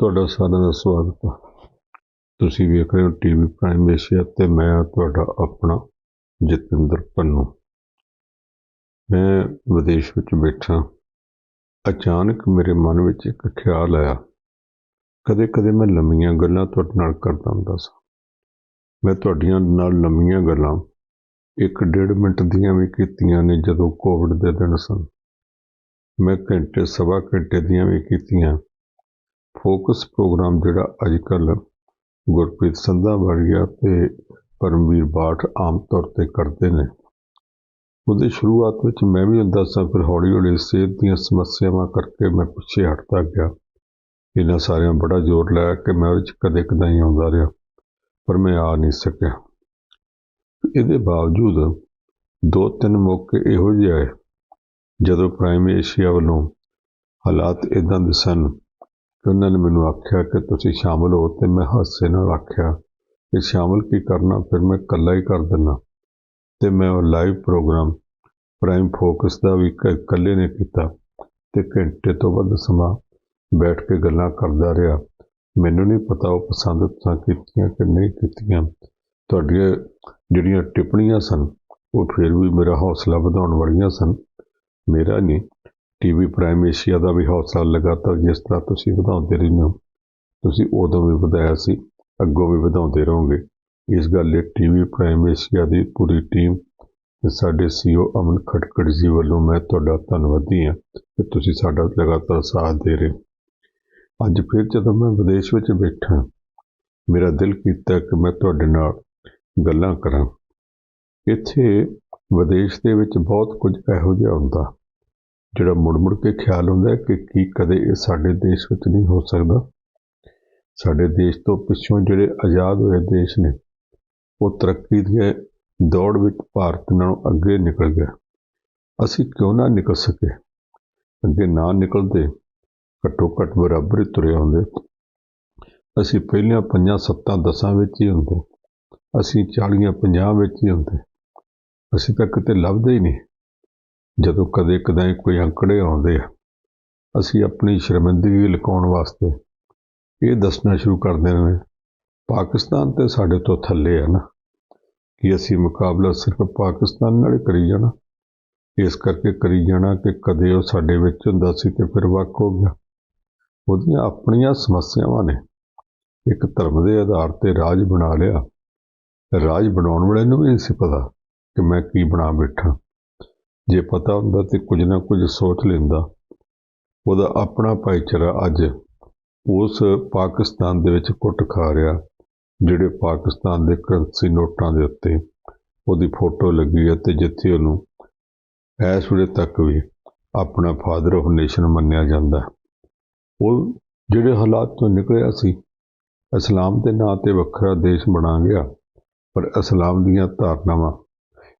ਤੁਹਾਡਾ ਸਾਰਿਆਂ ਦਾ ਸਵਾਗਤ ਹੈ ਤੁਸੀਂ ਵੇਖ ਰਹੇ ਹੋ ਟੀਵੀ ਪ੍ਰਾਈਮ ਏਸ਼ੀਆ ਤੇ ਮੈਂ ਹਾਂ ਤੁਹਾਡਾ ਆਪਣਾ ਜਤਿੰਦਰ ਪੰਨੂ। ਮੈਂ ਵਿਦੇਸ਼ ਵਿੱਚ ਬੈਠਾ। ਅਚਾਨਕ ਮੇਰੇ ਮਨ ਵਿੱਚ ਇੱਕ ਖਿਆਲ ਆਇਆ। ਕਦੇ ਕਦੇ ਮੈਂ ਲੰਮੀਆਂ ਗੱਲਾਂ ਤੁਹਾਡੇ ਨਾਲ ਕਰਦਾ ਹੁੰਦਾ ਸਾਂ। ਮੈਂ ਤੁਹਾਡੀਆਂ ਨਾਲ ਲੰਮੀਆਂ ਗੱਲਾਂ ਇੱਕ ਡੇਢ ਮਿੰਟ ਦੀਆਂ ਵੀ ਕੀਤੀਆਂ ਨੇ ਜਦੋਂ ਕੋਵਿਡ ਦੇ ਦਿਨ ਸਨ। ਮੈਂ ਘੰਟੇ, ਸਵਾ ਘੰਟੇ ਦੀਆਂ ਵੀ ਕੀਤੀਆਂ। ਫੋਕਸ ਪ੍ਰੋਗਰਾਮ ਜਿਹੜਾ ਅੱਜ ਕੱਲ ਗੁਰਪ੍ਰੀਤ ਸੰਧਾ ਵਰਗਿਆ ਤੇ ਪਰਮਵੀਰ ਬਾਠ ਆਮ ਤੌਰ ਤੇ ਕਰਦੇ ਨੇ। ਉਹਦੀ ਸ਼ੁਰੂਆਤ ਵਿੱਚ ਮੈਂ ਵੀ ਹੁੰਦਾ ਸਾਂ ਫਿਰ ਹੌਲੀ ਹੌਲੀ ਸਿਹਤ ਦੀਆਂ ਸਮੱਸਿਆਵਾਂ ਕਰਕੇ ਮੈਂ ਪਿੱਛੇ ਹਟਦਾ ਗਿਆ। ਇਹਨਾਂ ਸਾਰਿਆਂ ਬੜਾ ਜ਼ੋਰ ਲਾਇਆ ਕਿ ਮੈਂ ਉਹਦੇ 'ਚ ਕਦੇ ਕਦਾਂ ਹੀ ਆਉਂਦਾ ਰਿਹਾ, ਪਰ ਮੈਂ ਆ ਨਹੀਂ ਸਕਿਆ। ਇਹਦੇ ਬਾਵਜੂਦ ਦੋ ਤਿੰਨ ਮੌਕੇ ਇਹੋ ਜਿਹੇ ਆਏ, ਜਦੋਂ ਪ੍ਰਾਈਮ ਏਸ਼ੀਆ ਵੱਲੋਂ ਹਾਲਾਤ ਇਦਾਂ ਦੇ ਸਨ ਕਿ ਉਹਨਾਂ ਨੇ ਮੈਨੂੰ ਆਖਿਆ ਕਿ ਤੁਸੀਂ ਸ਼ਾਮਲ ਹੋ ਤੇ ਮੈਂ ਹਾਸੇ ਨਾਲ ਆਖਿਆ ਕਿ ਸ਼ਾਮਲ ਕੀ ਕਰਨਾ, ਫਿਰ ਮੈਂ ਇਕੱਲਾ ਹੀ ਕਰ ਦਿੰਦਾ ਤੇ ਮੈਂ ਉਹ ਲਾਈਵ ਪ੍ਰੋਗਰਾਮ ਪ੍ਰਾਈਮ ਫੋਕਸ ਦਾ ਵੀ ਕ- ਇਕੱਲੇ ਨੇ ਕੀਤਾ ਤੇ ਘੰਟੇ ਤੋਂ ਵੱਧ ਸਮਾਂ ਬੈਠ ਕੇ ਗੱਲਾਂ ਕਰਦਾ ਰਿਹਾ। ਮੈਨੂੰ ਨਹੀਂ ਪਤਾ ਉਹ ਪਸੰਦ ਤਾਂ ਕੀਤੀਆਂ ਕਿ ਨਹੀਂ ਕੀਤੀਆਂ। ਤੁਹਾਡੀਆਂ ਜਿਹੜੀਆਂ ਟਿੱਪਣੀਆਂ ਸਨ, ਉਹ ਫਿਰ ਵੀ ਮੇਰਾ ਹੌਸਲਾ ਵਧਾਉਣ ਵਾਲੀਆਂ ਸਨ। ਮੇਰਾ ਨਹੀਂ ਟੀਵੀ ਪ੍ਰਾਈਮ ਏਸ਼ੀਆ ਦਾ ਵੀ ਹੌਸਲਾ ਲਗਾਤਾਰ ਜਿਸ ਤਰ੍ਹਾਂ ਤੁਸੀਂ ਵਧਾਉਂਦੇ ਰਹਿੰਦੇ ਹੋ, ਤੁਸੀਂ ਉਦੋਂ ਵੀ ਵਧਾਇਆ ਸੀ, ਅੱਗੋਂ ਵੀ ਵਧਾਉਂਦੇ ਰਹੋਗੇ। ਇਸ ਗੱਲ ਲਈ ਟੀਵੀ ਪ੍ਰਾਈਮ ਏਸ਼ੀਆ ਦੀ ਪੂਰੀ ਟੀਮ ਤੇ ਸਾਡੇ ਸੀਓ ਅਮਨ ਖਟਕੜ ਜੀ ਵੱਲੋਂ ਮੈਂ ਤੁਹਾਡਾ ਧੰਨਵਾਦੀ ਹਾਂ ਕਿ ਤੁਸੀਂ ਸਾਡਾ ਲਗਾਤਾਰ ਸਾਥ ਦੇ ਰਹੇ ਅੱਜ ਫਿਰ ਜਦੋਂ ਮੈਂ ਵਿਦੇਸ਼ ਵਿੱਚ ਬੈਠਾ, ਮੇਰਾ ਦਿਲ ਕੀਤਾ ਕਿ ਮੈਂ ਤੁਹਾਡੇ ਨਾਲ ਗੱਲਾਂ ਕਰਾਂ। ਇੱਥੇ ਵਿਦੇਸ਼ ਦੇ ਵਿੱਚ ਬਹੁਤ ਕੁਝ ਇਹੋ ਜਿਹਾ ਹੁੰਦਾ। ਜਿਹੜਾ ਮੁੜ ਮੁੜ ਕੇ ਖਿਆਲ ਹੁੰਦਾ ਹੈ ਕਿ ਕੀ ਕਦੇ ਇਹ ਸਾਡੇ ਦੇਸ਼ ਵਿੱਚ ਨਹੀਂ ਹੋ ਸਕਦਾ। ਸਾਡੇ ਦੇਸ਼ ਤੋਂ ਪਿੱਛੋਂ ਜਿਹੜੇ ਆਜ਼ਾਦ ਹੋਏ ਦੇਸ਼ ਨੇ, ਉਹ ਤਰੱਕੀ ਦੀ ਦੌੜ ਵਿੱਚ ਭਾਰਤ ਨਾਲੋਂ ਅੱਗੇ ਨਿਕਲ ਗਿਆ। ਅਸੀਂ ਕਿਉਂ ਨਾ ਨਿਕਲ ਸਕੇ ਅੱਗੇ ਨਾ ਨਿਕਲਦੇ ਘੱਟੋ ਘੱਟ ਬਰਾਬਰ ਹੀ ਤੁਰੇ ਹੁੰਦੇ ਅਸੀਂ ਪਹਿਲੀਆਂ ਪੰਜਾਂ ਸੱਤਾਂ ਦਸਾਂ ਵਿੱਚ ਹੀ ਹੁੰਦੇ, ਅਸੀਂ ਚਾਲੀਆਂ ਪੰਜਾਹ ਵਿੱਚ ਹੀ ਹੁੰਦੇ। ਅਸੀਂ ਤਾਂ ਕਿਤੇ ਲੱਭਦੇ ਹੀ ਨਹੀਂ। ਜਦੋਂ ਕਦੇ ਕਦਾਈ ਕੋਈ ਅੰਕੜੇ ਆਉਂਦੇ ਆ, ਅਸੀਂ ਆਪਣੀ ਸ਼ਰਮਿੰਦਗੀ ਲੁਕਾਉਣ ਵਾਸਤੇ ਇਹ ਦੱਸਣਾ ਸ਼ੁਰੂ ਕਰ ਦਿੰਦੇ ਨੇ ਪਾਕਿਸਤਾਨ ਤੇ ਸਾਡੇ ਤੋਂ ਥੱਲੇ ਆ ਨਾ, ਕਿ ਅਸੀਂ ਮੁਕਾਬਲਾ ਸਿਰਫ ਪਾਕਿਸਤਾਨ ਨਾਲ ਕਰੀ ਜਾਣਾ। ਇਸ ਕਰਕੇ ਕਰੀ ਜਾਣਾ ਕਿ ਕਦੇ ਉਹ ਸਾਡੇ ਵਿੱਚ ਹੁੰਦਾ ਸੀ ਤੇ ਫਿਰ ਵੱਖ ਹੋ ਗਿਆ। ਉਹਦੀਆਂ ਆਪਣੀਆਂ ਸਮੱਸਿਆਵਾਂ ਨੇ। ਇੱਕ ਧਰਮ ਦੇ ਆਧਾਰ ਤੇ ਰਾਜ ਬਣਾ ਲਿਆ। ਰਾਜ ਬਣਾਉਣ ਵਾਲੇ ਨੂੰ ਵੀ ਨਹੀਂ ਸੀ ਪਤਾ ਕਿ ਮੈਂ ਕੀ ਬਣਾ ਬੈਠਾ। ਜੇ ਪਤਾ ਹੁੰਦਾ ਤੇ ਕੁਝ ਨਾ ਕੁਝ ਸੋਚ ਲੈਂਦਾ। ਉਹਦਾ ਆਪਣਾ ਭਾਈਚਾਰਾ ਅੱਜ ਉਸ ਪਾਕਿਸਤਾਨ ਦੇ ਵਿੱਚ ਕੁੱਟ ਖਾ ਰਿਹਾ, ਜਿਹੜੇ ਪਾਕਿਸਤਾਨ ਦੇ ਕਰੰਸੀ ਨੋਟਾਂ ਦੇ ਉੱਤੇ ਉਹਦੀ ਫੋਟੋ ਲੱਗੀ ਹੈ ਤੇ ਜਿੱਥੇ ਉਹਨੂੰ ਇਸ ਵੇਲੇ ਤੱਕ ਵੀ ਆਪਣਾ ਫਾਦਰ ਆਫ ਨੇਸ਼ਨ ਮੰਨਿਆ ਜਾਂਦਾ ਉਹ ਜਿਹੜੇ ਹਾਲਾਤ ਤੋਂ ਨਿਕਲਿਆ ਸੀ, ਇਸਲਾਮ ਦੇ ਨਾਂ ਤੇ ਵੱਖਰਾ ਦੇਸ਼ ਬਣਾ ਗਿਆ, ਪਰ ਇਸਲਾਮ ਦੀਆਂ ਧਾਰਨਾਵਾਂ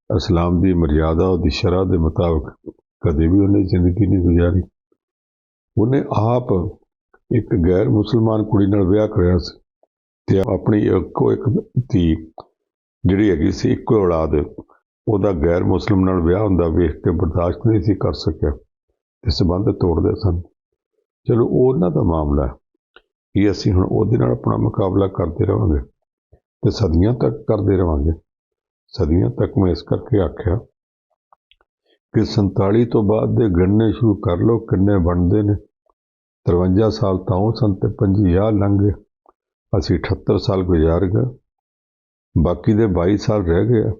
ਇਸਲਾਮ ਦੀ ਮਰਿਆਦਾ ਉਹਦੀ ਸ਼ਰ੍ਹਾ ਦੇ ਮੁਤਾਬਕ ਕਦੇ ਵੀ ਉਹਨੇ ਜ਼ਿੰਦਗੀ ਨਹੀਂ ਗੁਜ਼ਾਰੀ। ਉਹਨੇ ਆਪ ਇੱਕ ਗੈਰ ਮੁਸਲਮਾਨ ਕੁੜੀ ਨਾਲ ਵਿਆਹ ਕਰਿਆ ਸੀ ਤੇ ਆਪਣੀ ਇੱਕੋ ਇੱਕ ਧੀ ਜਿਹੜੀ ਹੈਗੀ ਸੀ, ਇੱਕੋ ਔਲਾਦ, ਉਹਦਾ ਗੈਰ ਮੁਸਲਮ ਨਾਲ ਵਿਆਹ ਹੁੰਦਾ ਵੇਖ ਕੇ ਬਰਦਾਸ਼ਤ ਨਹੀਂ ਸੀ ਕਰ ਸਕਿਆ ਤੇ ਸਬੰਧ ਤੋੜਦੇ ਸਨ। ਚਲੋ, ਉਹਨਾਂ ਦਾ ਮਾਮਲਾ ਹੈ ਕਿ ਅਸੀਂ ਹੁਣ ਉਹਦੇ ਨਾਲ ਆਪਣਾ ਮੁਕਾਬਲਾ ਕਰਦੇ ਰਵਾਂਗੇ ਤੇ ਸਦੀਆਂ ਤੱਕ ਕਰਦੇ ਰਵਾਂਗੇ। ਸਦੀਆਂ ਤੱਕ ਮੈਂ ਇਸ ਕਰਕੇ ਆਖਿਆ ਕਿ 47 ਤੋਂ ਬਾਅਦ ਦੇ ਗਣਨੇ ਸ਼ੁਰੂ ਕਰ ਲਓ, ਕਿੰਨੇ ਬਣਦੇ ਨੇ। 53 ਸਾਲ ਤਾਂ ਉਹ ਸਨ ਤੇ 50 ਲੰਘ ਗਏ। ਅਸੀਂ 78 ਸਾਲ ਗੁਜ਼ਾਰ ਗਏ। ਬਾਕੀ ਦੇ 22 ਸਾਲ ਰਹਿ ਗਏ। ਆ।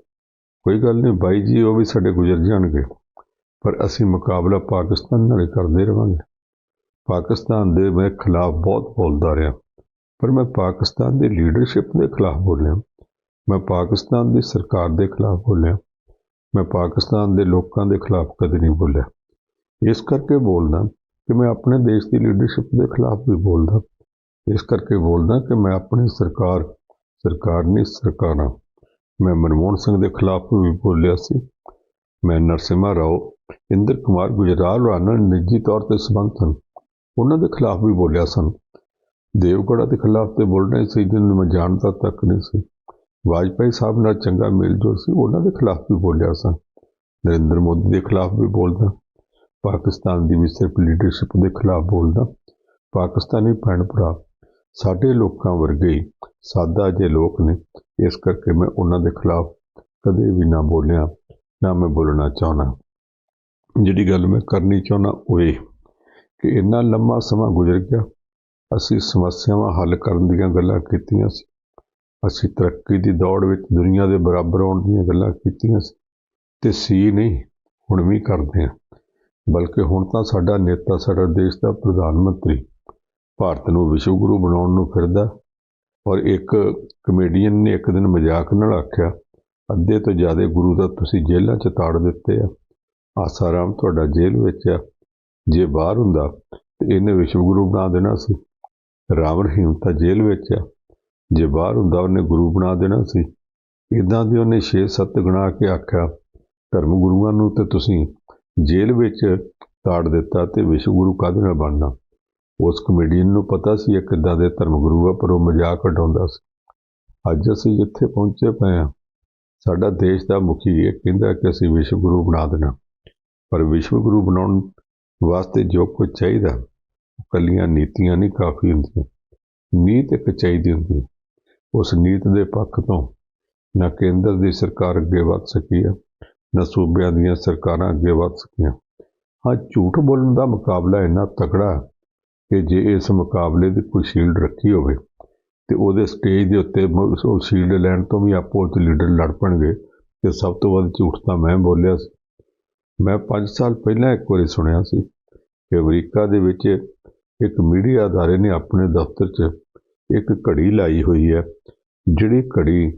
ਕੋਈ ਗੱਲ ਨਹੀਂ, ਬਾਈ ਜੀ ਉਹ ਵੀ ਸਾਡੇ ਗੁਜ਼ਰ ਜਾਣਗੇ। ਪਰ ਅਸੀਂ ਮੁਕਾਬਲਾ ਪਾਕਿਸਤਾਨ ਨਾਲ ਹੀ ਕਰਦੇ ਰਵਾਂਗੇ। ਪਾਕਿਸਤਾਨ ਦੇ ਮੈਂ ਖਿਲਾਫ ਬਹੁਤ ਬੋਲਦਾ ਰਿਹਾ। ਪਰ ਮੈਂ ਪਾਕਿਸਤਾਨ ਦੀ ਲੀਡਰਸ਼ਿਪ ਦੇ ਖਿਲਾਫ ਬੋਲਿਆ। ਮੈਂ ਪਾਕਿਸਤਾਨ ਦੀ ਸਰਕਾਰ ਦੇ ਖਿਲਾਫ ਬੋਲਿਆ। ਮੈਂ ਪਾਕਿਸਤਾਨ ਦੇ ਲੋਕਾਂ ਦੇ ਖਿਲਾਫ ਕਦੇ ਨਹੀਂ ਬੋਲਿਆ। ਇਸ ਕਰਕੇ ਬੋਲਦਾ ਕਿ ਮੈਂ ਆਪਣੇ ਦੇਸ਼ ਦੀ ਲੀਡਰਸ਼ਿਪ ਦੇ ਖਿਲਾਫ ਵੀ ਬੋਲਦਾ। ਇਸ ਕਰਕੇ ਬੋਲਦਾ ਕਿ ਮੈਂ ਆਪਣੀ ਸਰਕਾਰ ਸਰਕਾਰ ਨਹੀਂ ਸਰਕਾਰਾਂ, ਮੈਂ ਮਨਮੋਹਨ ਸਿੰਘ ਦੇ ਖਿਲਾਫ ਵੀ ਬੋਲਿਆ ਸੀ। ਮੈਂ ਨਰਸਿਮਾ ਰਾਓ, ਇੰਦਰ ਕੁਮਾਰ ਗੁਜਰਾਲ ਹੋਰਾਂ ਨਾਲ ਨਿੱਜੀ ਤੌਰ ਤੇ ਸੰਬੰਧ ਹਨ ਉਹਨਾਂ ਦੇ ਖਿਲਾਫ ਵੀ ਬੋਲਿਆ ਸਨ। ਦੇਵਗੜਾ ਦੇ ਖਿਲਾਫ ਤੇ ਬੋਲਣਾ ਹੀ ਸੀ, ਜਿਹਨੂੰ ਮੈਂ ਜਾਣਦਾ ਤੱਕ ਨਹੀਂ ਸੀ। ਵਾਜਪਾਈ ਸਾਹਿਬ ਨਾਲ ਚੰਗਾ ਮੇਲ ਜੋਲ ਸੀ, ਉਹਨਾਂ ਦੇ ਖਿਲਾਫ ਵੀ ਬੋਲਿਆ ਸਾਂ ਨਰਿੰਦਰ ਮੋਦੀ ਦੇ ਖਿਲਾਫ ਵੀ ਬੋਲਦਾ, ਪਾਕਿਸਤਾਨ ਦੀ ਵੀ ਸਿਰਫ ਲੀਡਰਸ਼ਿਪ ਦੇ ਖਿਲਾਫ ਬੋਲਦਾ। ਪਾਕਿਸਤਾਨੀ ਭੈਣ ਭਰਾ ਸਾਡੇ ਲੋਕਾਂ ਵਰਗੇ ਹੀ ਸਾਦਾ ਜੇ ਲੋਕ ਨੇ, ਇਸ ਕਰਕੇ ਮੈਂ ਉਹਨਾਂ ਦੇ ਖਿਲਾਫ ਕਦੇ ਵੀ ਨਾ ਬੋਲਿਆ, ਨਾ ਮੈਂ ਬੋਲਣਾ ਚਾਹੁੰਦਾ। ਜਿਹੜੀ ਗੱਲ ਮੈਂ ਕਰਨੀ ਚਾਹੁੰਦਾ ਉਹ ਇਹ ਕਿ ਇੰਨਾ ਲੰਮਾ ਸਮਾਂ ਗੁਜ਼ਰ ਗਿਆ, ਅਸੀਂ ਸਮੱਸਿਆਵਾਂ ਹੱਲ ਕਰਨ ਦੀਆਂ ਗੱਲਾਂ ਕੀਤੀਆਂ ਸੀ। ਅਸੀਂ ਤਰੱਕੀ ਦੀ ਦੌੜ ਵਿੱਚ ਦੁਨੀਆ ਦੇ ਬਰਾਬਰ ਹੋਣ ਦੀਆਂ ਗੱਲਾਂ ਕੀਤੀਆਂ ਸੀ ਤੇ ਸੀ ਨਹੀਂ, ਹੁਣ ਵੀ ਕਰਦੇ ਹਾਂ। ਬਲਕਿ ਹੁਣ ਤਾਂ ਸਾਡਾ ਨੇਤਾ ਸਾਡਾ ਦੇਸ਼ ਦਾ ਪ੍ਰਧਾਨ ਮੰਤਰੀ ਭਾਰਤ ਨੂੰ ਵਿਸ਼ਵ ਗੁਰੂ ਬਣਾਉਣ ਨੂੰ ਫਿਰਦਾ ਔਰ ਇੱਕ ਕਮੇਡੀਅਨ ਨੇ ਇੱਕ ਦਿਨ ਮਜ਼ਾਕ ਨਾਲ ਆਖਿਆ, ਅੱਧੇ ਤੋਂ ਜ਼ਿਆਦਾ ਗੁਰੂ ਤਾਂ ਤੁਸੀਂ ਜੇਲ੍ਹਾਂ 'ਚ ਤਾੜ ਦਿੱਤੇ ਆ। ਆਸਾਰਾਮ ਤੁਹਾਡਾ ਜੇਲ੍ਹ ਵਿੱਚ ਆ, ਜੇ ਬਾਹਰ ਹੁੰਦਾ ਤੇ ਇਹਨੇ ਵਿਸ਼ਵ ਗੁਰੂ ਬਣਾ ਦੇਣਾ ਸੀ। ਰਾਮ ਰਹੀਮ ਤਾਂ ਜੇਲ੍ਹ ਵਿੱਚ ਆ। ਜੇ ਬਾਹਰ ਹੁੰਦਾ ਉਹਨੇ ਗੁਰੂ ਬਣਾ ਦੇਣਾ ਸੀ। ਇਦਾਂ ਦੀ ਉਹਨੇ 6-7 ਗੁਣਾ ਕੇ ਆਖਿਆ, ਧਰਮ ਗੁਰੂਆਂ ਨੂੰ ਤੇ ਤੁਸੀਂ ਜੇਲ੍ਹ ਵਿੱਚ ਤਾੜ ਦਿੱਤਾ ਤੇ ਵਿਸ਼ਵ ਗੁਰੂ ਕਦ ਨਾਲ ਬਣਨਾ? ਉਸ ਕਮੇਡੀਅਨ ਨੂੰ ਪਤਾ ਸੀ ਇਹ ਕਿੱਦਾਂ ਦੇ ਧਰਮ ਗੁਰੂ ਆ, ਪਰ ਉਹ ਮਜ਼ਾਕ ਉਡਾਉਂਦਾ ਸੀ। ਅੱਜ ਅਸੀਂ ਜਿੱਥੇ ਪਹੁੰਚੇ ਪਏ ਆ ਸਾਡਾ ਦੇਸ਼ ਦਾ ਮੁਖੀ ਇਹ ਕਹਿੰਦਾ ਕਿ ਅਸੀਂ ਵਿਸ਼ਵ ਗੁਰੂ ਬਣਾ ਦੇਣਾ। ਪਰ ਵਿਸ਼ਵ ਗੁਰੂ ਬਣਾਉਣ ਵਾਸਤੇ ਜੋ ਕੁਝ ਚਾਹੀਦਾ, ਉਹ ਕੱਲੀਆਂ ਨੀਤੀਆਂ ਨਹੀਂ ਕਾਫੀ ਹੁੰਦੀਆਂ। ਨੀਤ ਇੱਕ ਚਾਹੀਦੀ ਹੁੰਦੀ। ਉਸ ਨੀਤ ਦੇ ਪੱਖ ਤੋਂ ਨਾ ਕੇਂਦਰ ਦੀ ਸਰਕਾਰ ਅੱਗੇ ਵੱਧ ਸਕੀ ਹੈ, ਨਾ ਸੂਬਿਆਂ ਦੀਆਂ ਸਰਕਾਰਾਂ ਅੱਗੇ ਵੱਧ ਸਕੀਆਂ। ਹਾਂ, ਝੂਠ ਬੋਲਣ ਦਾ ਮੁਕਾਬਲਾ ਇੰਨਾ ਤਕੜਾ ਕਿ ਜੇ ਇਸ ਮੁਕਾਬਲੇ ਦੀ ਕੋਈ ਸ਼ੀਲਡ ਰੱਖੀ ਹੋਵੇ ਤੇ ਉਹਦੇ ਸਟੇਜ ਦੇ ਉੱਤੇ ਮ- ਉਹ ਸ਼ੀਲਡ ਲੈਣ ਤੋਂ ਵੀ ਆਪੋ ਵਿੱਚ ਲੀਡਰ ਲੜ ਪਣਗੇ ਕਿ ਸਭ ਤੋਂ ਵੱਧ ਝੂਠ ਤਾਂ ਮੈਂ ਬੋਲਿਆ ਸੀ। ਮੈਂ 5 ਸਾਲ ਪਹਿਲਾਂ ਇੱਕ ਵਾਰੀ ਸੁਣਿਆ ਸੀ ਕਿ ਅਮਰੀਕਾ ਦੇ ਵਿੱਚ ਇੱਕ ਮੀਡੀਆ ਅਦਾਰੇ ਨੇ ਆਪਣੇ ਦਫ਼ਤਰ 'ਚ ਇੱਕ ਘੜੀ ਲਾਈ ਹੋਈ ਹੈ, ਜਿਹੜੀ ਘੜੀ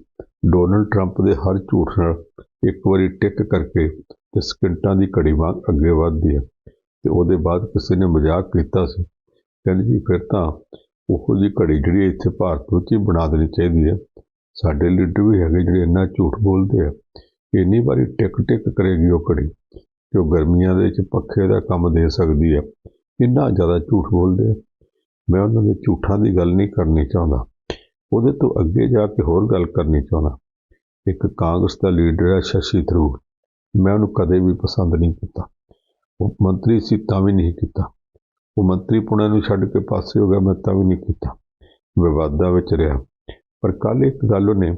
ਡੋਨਲਡ ਟਰੰਪ ਦੇ ਹਰ ਝੂਠ ਨਾਲ ਇੱਕ ਵਾਰੀ ਟਿਕ ਕਰਕੇ ਤੇ ਸਕਿੰਟਾਂ ਦੀ ਘੜੀ ਵਾਂਗ ਅੱਗੇ ਵੱਧਦੀ ਹੈ। ਤੇ ਉਹਦੇ ਬਾਅਦ ਕਿਸੇ ਨੇ ਮਜ਼ਾਕ ਕੀਤਾ ਸੀ। ਕਹਿੰਦੇ ਜੀ, ਫਿਰ ਤਾਂ ਉਹੋ ਜਿਹੀ ਘੜੀ ਜਿਹੜੀ ਇੱਥੇ ਭਾਰਤ ਵਿੱਚ ਹੀ ਬਣਾ ਦੇਣੀ ਚਾਹੀਦੀ ਹੈ। ਸਾਡੇ ਲੀਡਰ ਵੀ ਹੈਗੇ ਜਿਹੜੇ ਇੰਨਾ ਝੂਠ ਬੋਲਦੇ ਆ। ਇੰਨੀ ਵਾਰੀ ਟਿਕ ਟਿਕ ਕਰੇਗੀ ਉਹ ਘੜੀ ਜੋ ਗਰਮੀਆਂ ਦੇ ਵਿੱਚ ਪੱਖੇ ਦਾ ਕੰਮ ਦੇ ਸਕਦੀ ਹੈ। ਇੰਨਾ ਜ਼ਿਆਦਾ ਝੂਠ ਬੋਲਦੇ ਆ। ਮੈਂ ਉਹਨਾਂ ਦੇ ਝੂਠਾਂ ਦੀ ਗੱਲ ਨਹੀਂ ਕਰਨੀ ਚਾਹੁੰਦਾ। ਉਹਦੇ ਤੋਂ ਅੱਗੇ ਜਾ ਕੇ ਹੋਰ ਗੱਲ ਕਰਨੀ ਚਾਹੁੰਦਾ। ਇੱਕ ਕਾਂਗਰਸ ਦਾ ਲੀਡਰ ਹੈ ਸ਼ਸ਼ੀ ਥਰੂਰ। ਮੈਂ ਉਹਨੂੰ ਕਦੇ ਵੀ ਪਸੰਦ ਨਹੀਂ ਕੀਤਾ। ਉਹ ਮੰਤਰੀ ਸੀ ਤਾਂ ਵੀ ਨਹੀਂ ਕੀਤਾ। ਉਹ ਮੰਤਰੀ ਪੁਣੇ ਨੂੰ ਛੱਡ ਕੇ ਪਾਸੇ ਹੋ ਗਿਆ, ਮੈਂ ਤਾਂ ਵੀ ਨਹੀਂ ਕੀਤਾ। ਵਿਵਾਦਾਂ ਵਿੱਚ ਰਿਹਾ। ਪਰ ਕੱਲ ਇੱਕ ਗੱਲ ਉਹਨੇ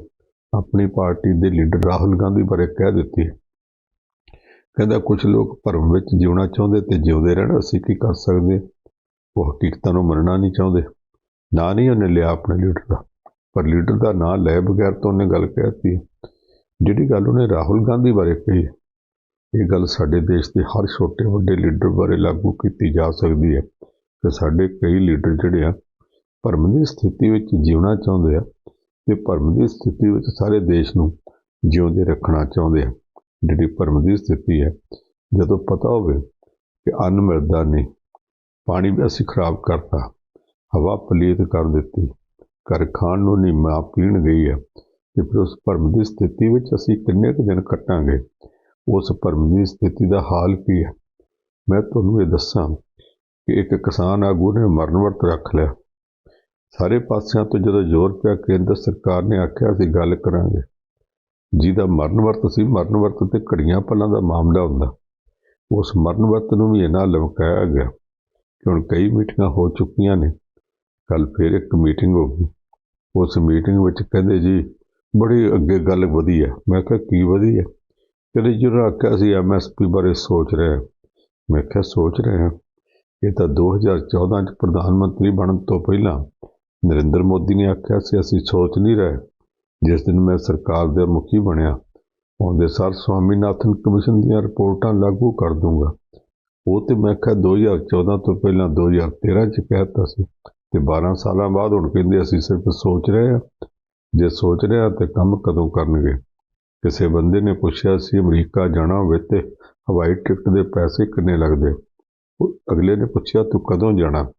ਆਪਣੀ ਪਾਰਟੀ ਦੇ ਲੀਡਰ ਰਾਹੁਲ ਗਾਂਧੀ ਬਾਰੇ ਕਹਿ ਦਿੱਤੀ ਕਹਿੰਦਾ ਕੁਝ ਲੋਕ ਭਰਮ ਵਿੱਚ ਜਿਉਣਾ ਚਾਹੁੰਦੇ ਤੇ ਜਿਉਂਦੇ ਰਹਿਣ, ਅਸੀਂ ਕੀ ਕਰ ਸਕਦੇ? ਉਹ ਹਕੀਕਤਾਂ ਨੂੰ ਮੰਨਣਾ ਨਹੀਂ ਚਾਹੁੰਦੇ। ਨਾ ਨਹੀਂ ਉਹਨੇ ਲਿਆ ਆਪਣੇ ਲੀਡਰ ਦਾ। ਪਰ ਲੀਡਰ ਦਾ ਨਾਂ ਲੈ ਬਗੈਰ ਤਾਂ ਉਹਨੇ ਗੱਲ ਕਹਿਤੀ। ਜਿਹੜੀ ਗੱਲ ਉਹਨੇ ਰਾਹੁਲ ਗਾਂਧੀ ਬਾਰੇ ਕਹੀ, ਇਹ ਗੱਲ ਸਾਡੇ ਦੇਸ਼ ਦੇ ਹਰ ਛੋਟੇ ਵੱਡੇ ਲੀਡਰ ਬਾਰੇ ਲਾਗੂ ਕੀਤੀ ਜਾ ਸਕਦੀ ਹੈ ਕਿ ਸਾਡੇ ਕਈ ਲੀਡਰ ਜਿਹੜੇ ਆ, ਭਰਮ ਦੀ ਸਥਿਤੀ ਵਿੱਚ ਜਿਉਣਾ ਚਾਹੁੰਦੇ ਆ ਤੇ ਭਰਮ ਦੀ ਸਥਿਤੀ ਵਿੱਚ ਸਾਰੇ ਦੇਸ਼ ਨੂੰ ਜਿਉਂਦੇ ਰੱਖਣਾ ਚਾਹੁੰਦੇ ਆ। ਜਿਹੜੀ ਭਰਮ ਦੀ ਸਥਿਤੀ ਹੈ, ਜਦੋਂ ਪਤਾ ਹੋਵੇ ਕਿ ਅੰਨ ਮਿਲਦਾ ਨਹੀਂ ਪਾਣੀ ਵੀ ਅਸੀਂ ਖਰਾਬ ਕਰਤਾ, ਹਵਾ ਪਲੀਤ ਕਰ ਦਿੱਤੀ, ਘਰ ਖਾਣ ਨੂੰ ਨਹੀਂ ਮਾਂ ਪੀਣ ਗਈ ਹੈ, ਤੇ ਫਿਰ ਉਸ ਭਰਮ ਦੀ ਸਥਿਤੀ ਵਿੱਚ ਅਸੀਂ ਕਿੰਨੇ ਕੁ ਦਿਨ ਕੱਟਾਂਗੇ, ਉਸ ਭਰਮ ਦੀ ਸਥਿਤੀ ਦਾ ਹਾਲ ਕੀ ਹੈ? ਮੈਂ ਤੁਹਾਨੂੰ ਇਹ ਦੱਸਾਂ ਕਿ ਇੱਕ ਕਿਸਾਨ ਆਗੂ ਨੇ ਮਰਨ ਵਰਤ ਰੱਖ ਲਿਆ। ਸਾਰੇ ਪਾਸਿਆਂ ਤੋਂ ਜਦੋਂ ਜ਼ੋਰ ਪਿਆ, ਕੇਂਦਰ ਸਰਕਾਰ ਨੇ ਆਖਿਆ ਸੀ ਗੱਲ ਕਰਾਂਗੇ। ਜਿਹਦਾ ਮਰਨ ਵਰਤ ਸੀ, ਮਰਨ ਵਰਤ ਤੇ ਘੜੀਆਂ ਪਲਾਂ ਦਾ ਮਾਮਲਾ ਹੁੰਦਾ। ਉਸ ਮਰਨ ਵਰਤ ਨੂੰ ਵੀ ਇਹਨਾਂ ਲਮਕਾਇਆ ਗਿਆ। ਕਿ ਹੁਣ ਕਈ ਮੀਟਿੰਗਾਂ ਹੋ ਚੁੱਕੀਆਂ ਨੇ ਕੱਲ ਫਿਰ ਇੱਕ ਮੀਟਿੰਗ ਹੋ ਗਈ। ਉਸ ਮੀਟਿੰਗ ਵਿੱਚ ਕਹਿੰਦੇ ਜੀ, ਬੜੀ ਅੱਗੇ ਗੱਲ ਵਧੀ ਹੈ। ਮੈਂ ਕਿਹਾ, ਕੀ ਵਧੀ ਹੈ? ਕਹਿੰਦੇ ਜਿਹੜਾ ਆਖਿਆ ਸੀ ਐਮਐਸਪੀ ਬਾਰੇ ਸੋਚ ਰਹੇ ਹਾਂ। ਮੈਂ ਕਿਹਾ, ਸੋਚ ਰਹੇ ਹਾਂ? ਇਹ ਤਾਂ 2014 ਚ ਪ੍ਰਧਾਨ ਮੰਤਰੀ ਬਣਨ ਤੋਂ ਪਹਿਲਾਂ ਨਰਿੰਦਰ ਮੋਦੀ ਨੇ ਆਖਿਆ ਸੀ, ਅਸੀਂ ਸੋਚ ਨਹੀਂ ਰਹੇ। ਜਿਸ ਦਿਨ ਮੈਂ ਸਰਕਾਰ ਦੇ ਮੁਖੀ ਬਣਿਆ ਆਉਂਦੇ ਸਰ ਸਵਾਮੀਨਾਥਨ ਕਮਿਸ਼ਨ ਦੀਆਂ ਰਿਪੋਰਟਾਂ ਲਾਗੂ ਕਰ ਦੂੰਗਾ। ਉਹ ਤੇ ਮੈਂ ਕਿਹਾ 2014 ਤੋਂ ਪਹਿਲਾਂ 2013 ਚ ਕਹਿਤਾ ਸੀ। ਤੇ 12 ਸਾਲਾਂ ਬਾਅਦ ਹੁਣ ਕਹਿੰਦੇ ਅਸੀਂ ਸਿਰਫ ਸੋਚ ਰਹੇ ਹਾਂ। ਜੇ ਸੋਚ ਰਹੇ ਹਾਂ ਤੇ ਕੰਮ ਕਦੋਂ ਕਰਨਗੇ? ਕਿਸੇ ਬੰਦੇ ਨੇ ਪੁੱਛਿਆ ਸੀ, ਅਮਰੀਕਾ ਜਾਣਾ ਹੋਵੇ ਤੇ ਹਵਾਈ ਟਿਕਟ ਦੇ ਪੈਸੇ ਕਿੰਨੇ ਲੱਗਦੇ? ਅਗਲੇ ਨੇ ਪੁੱਛਿਆ, ਤੂੰ ਕਦੋਂ ਜਾਣਾ?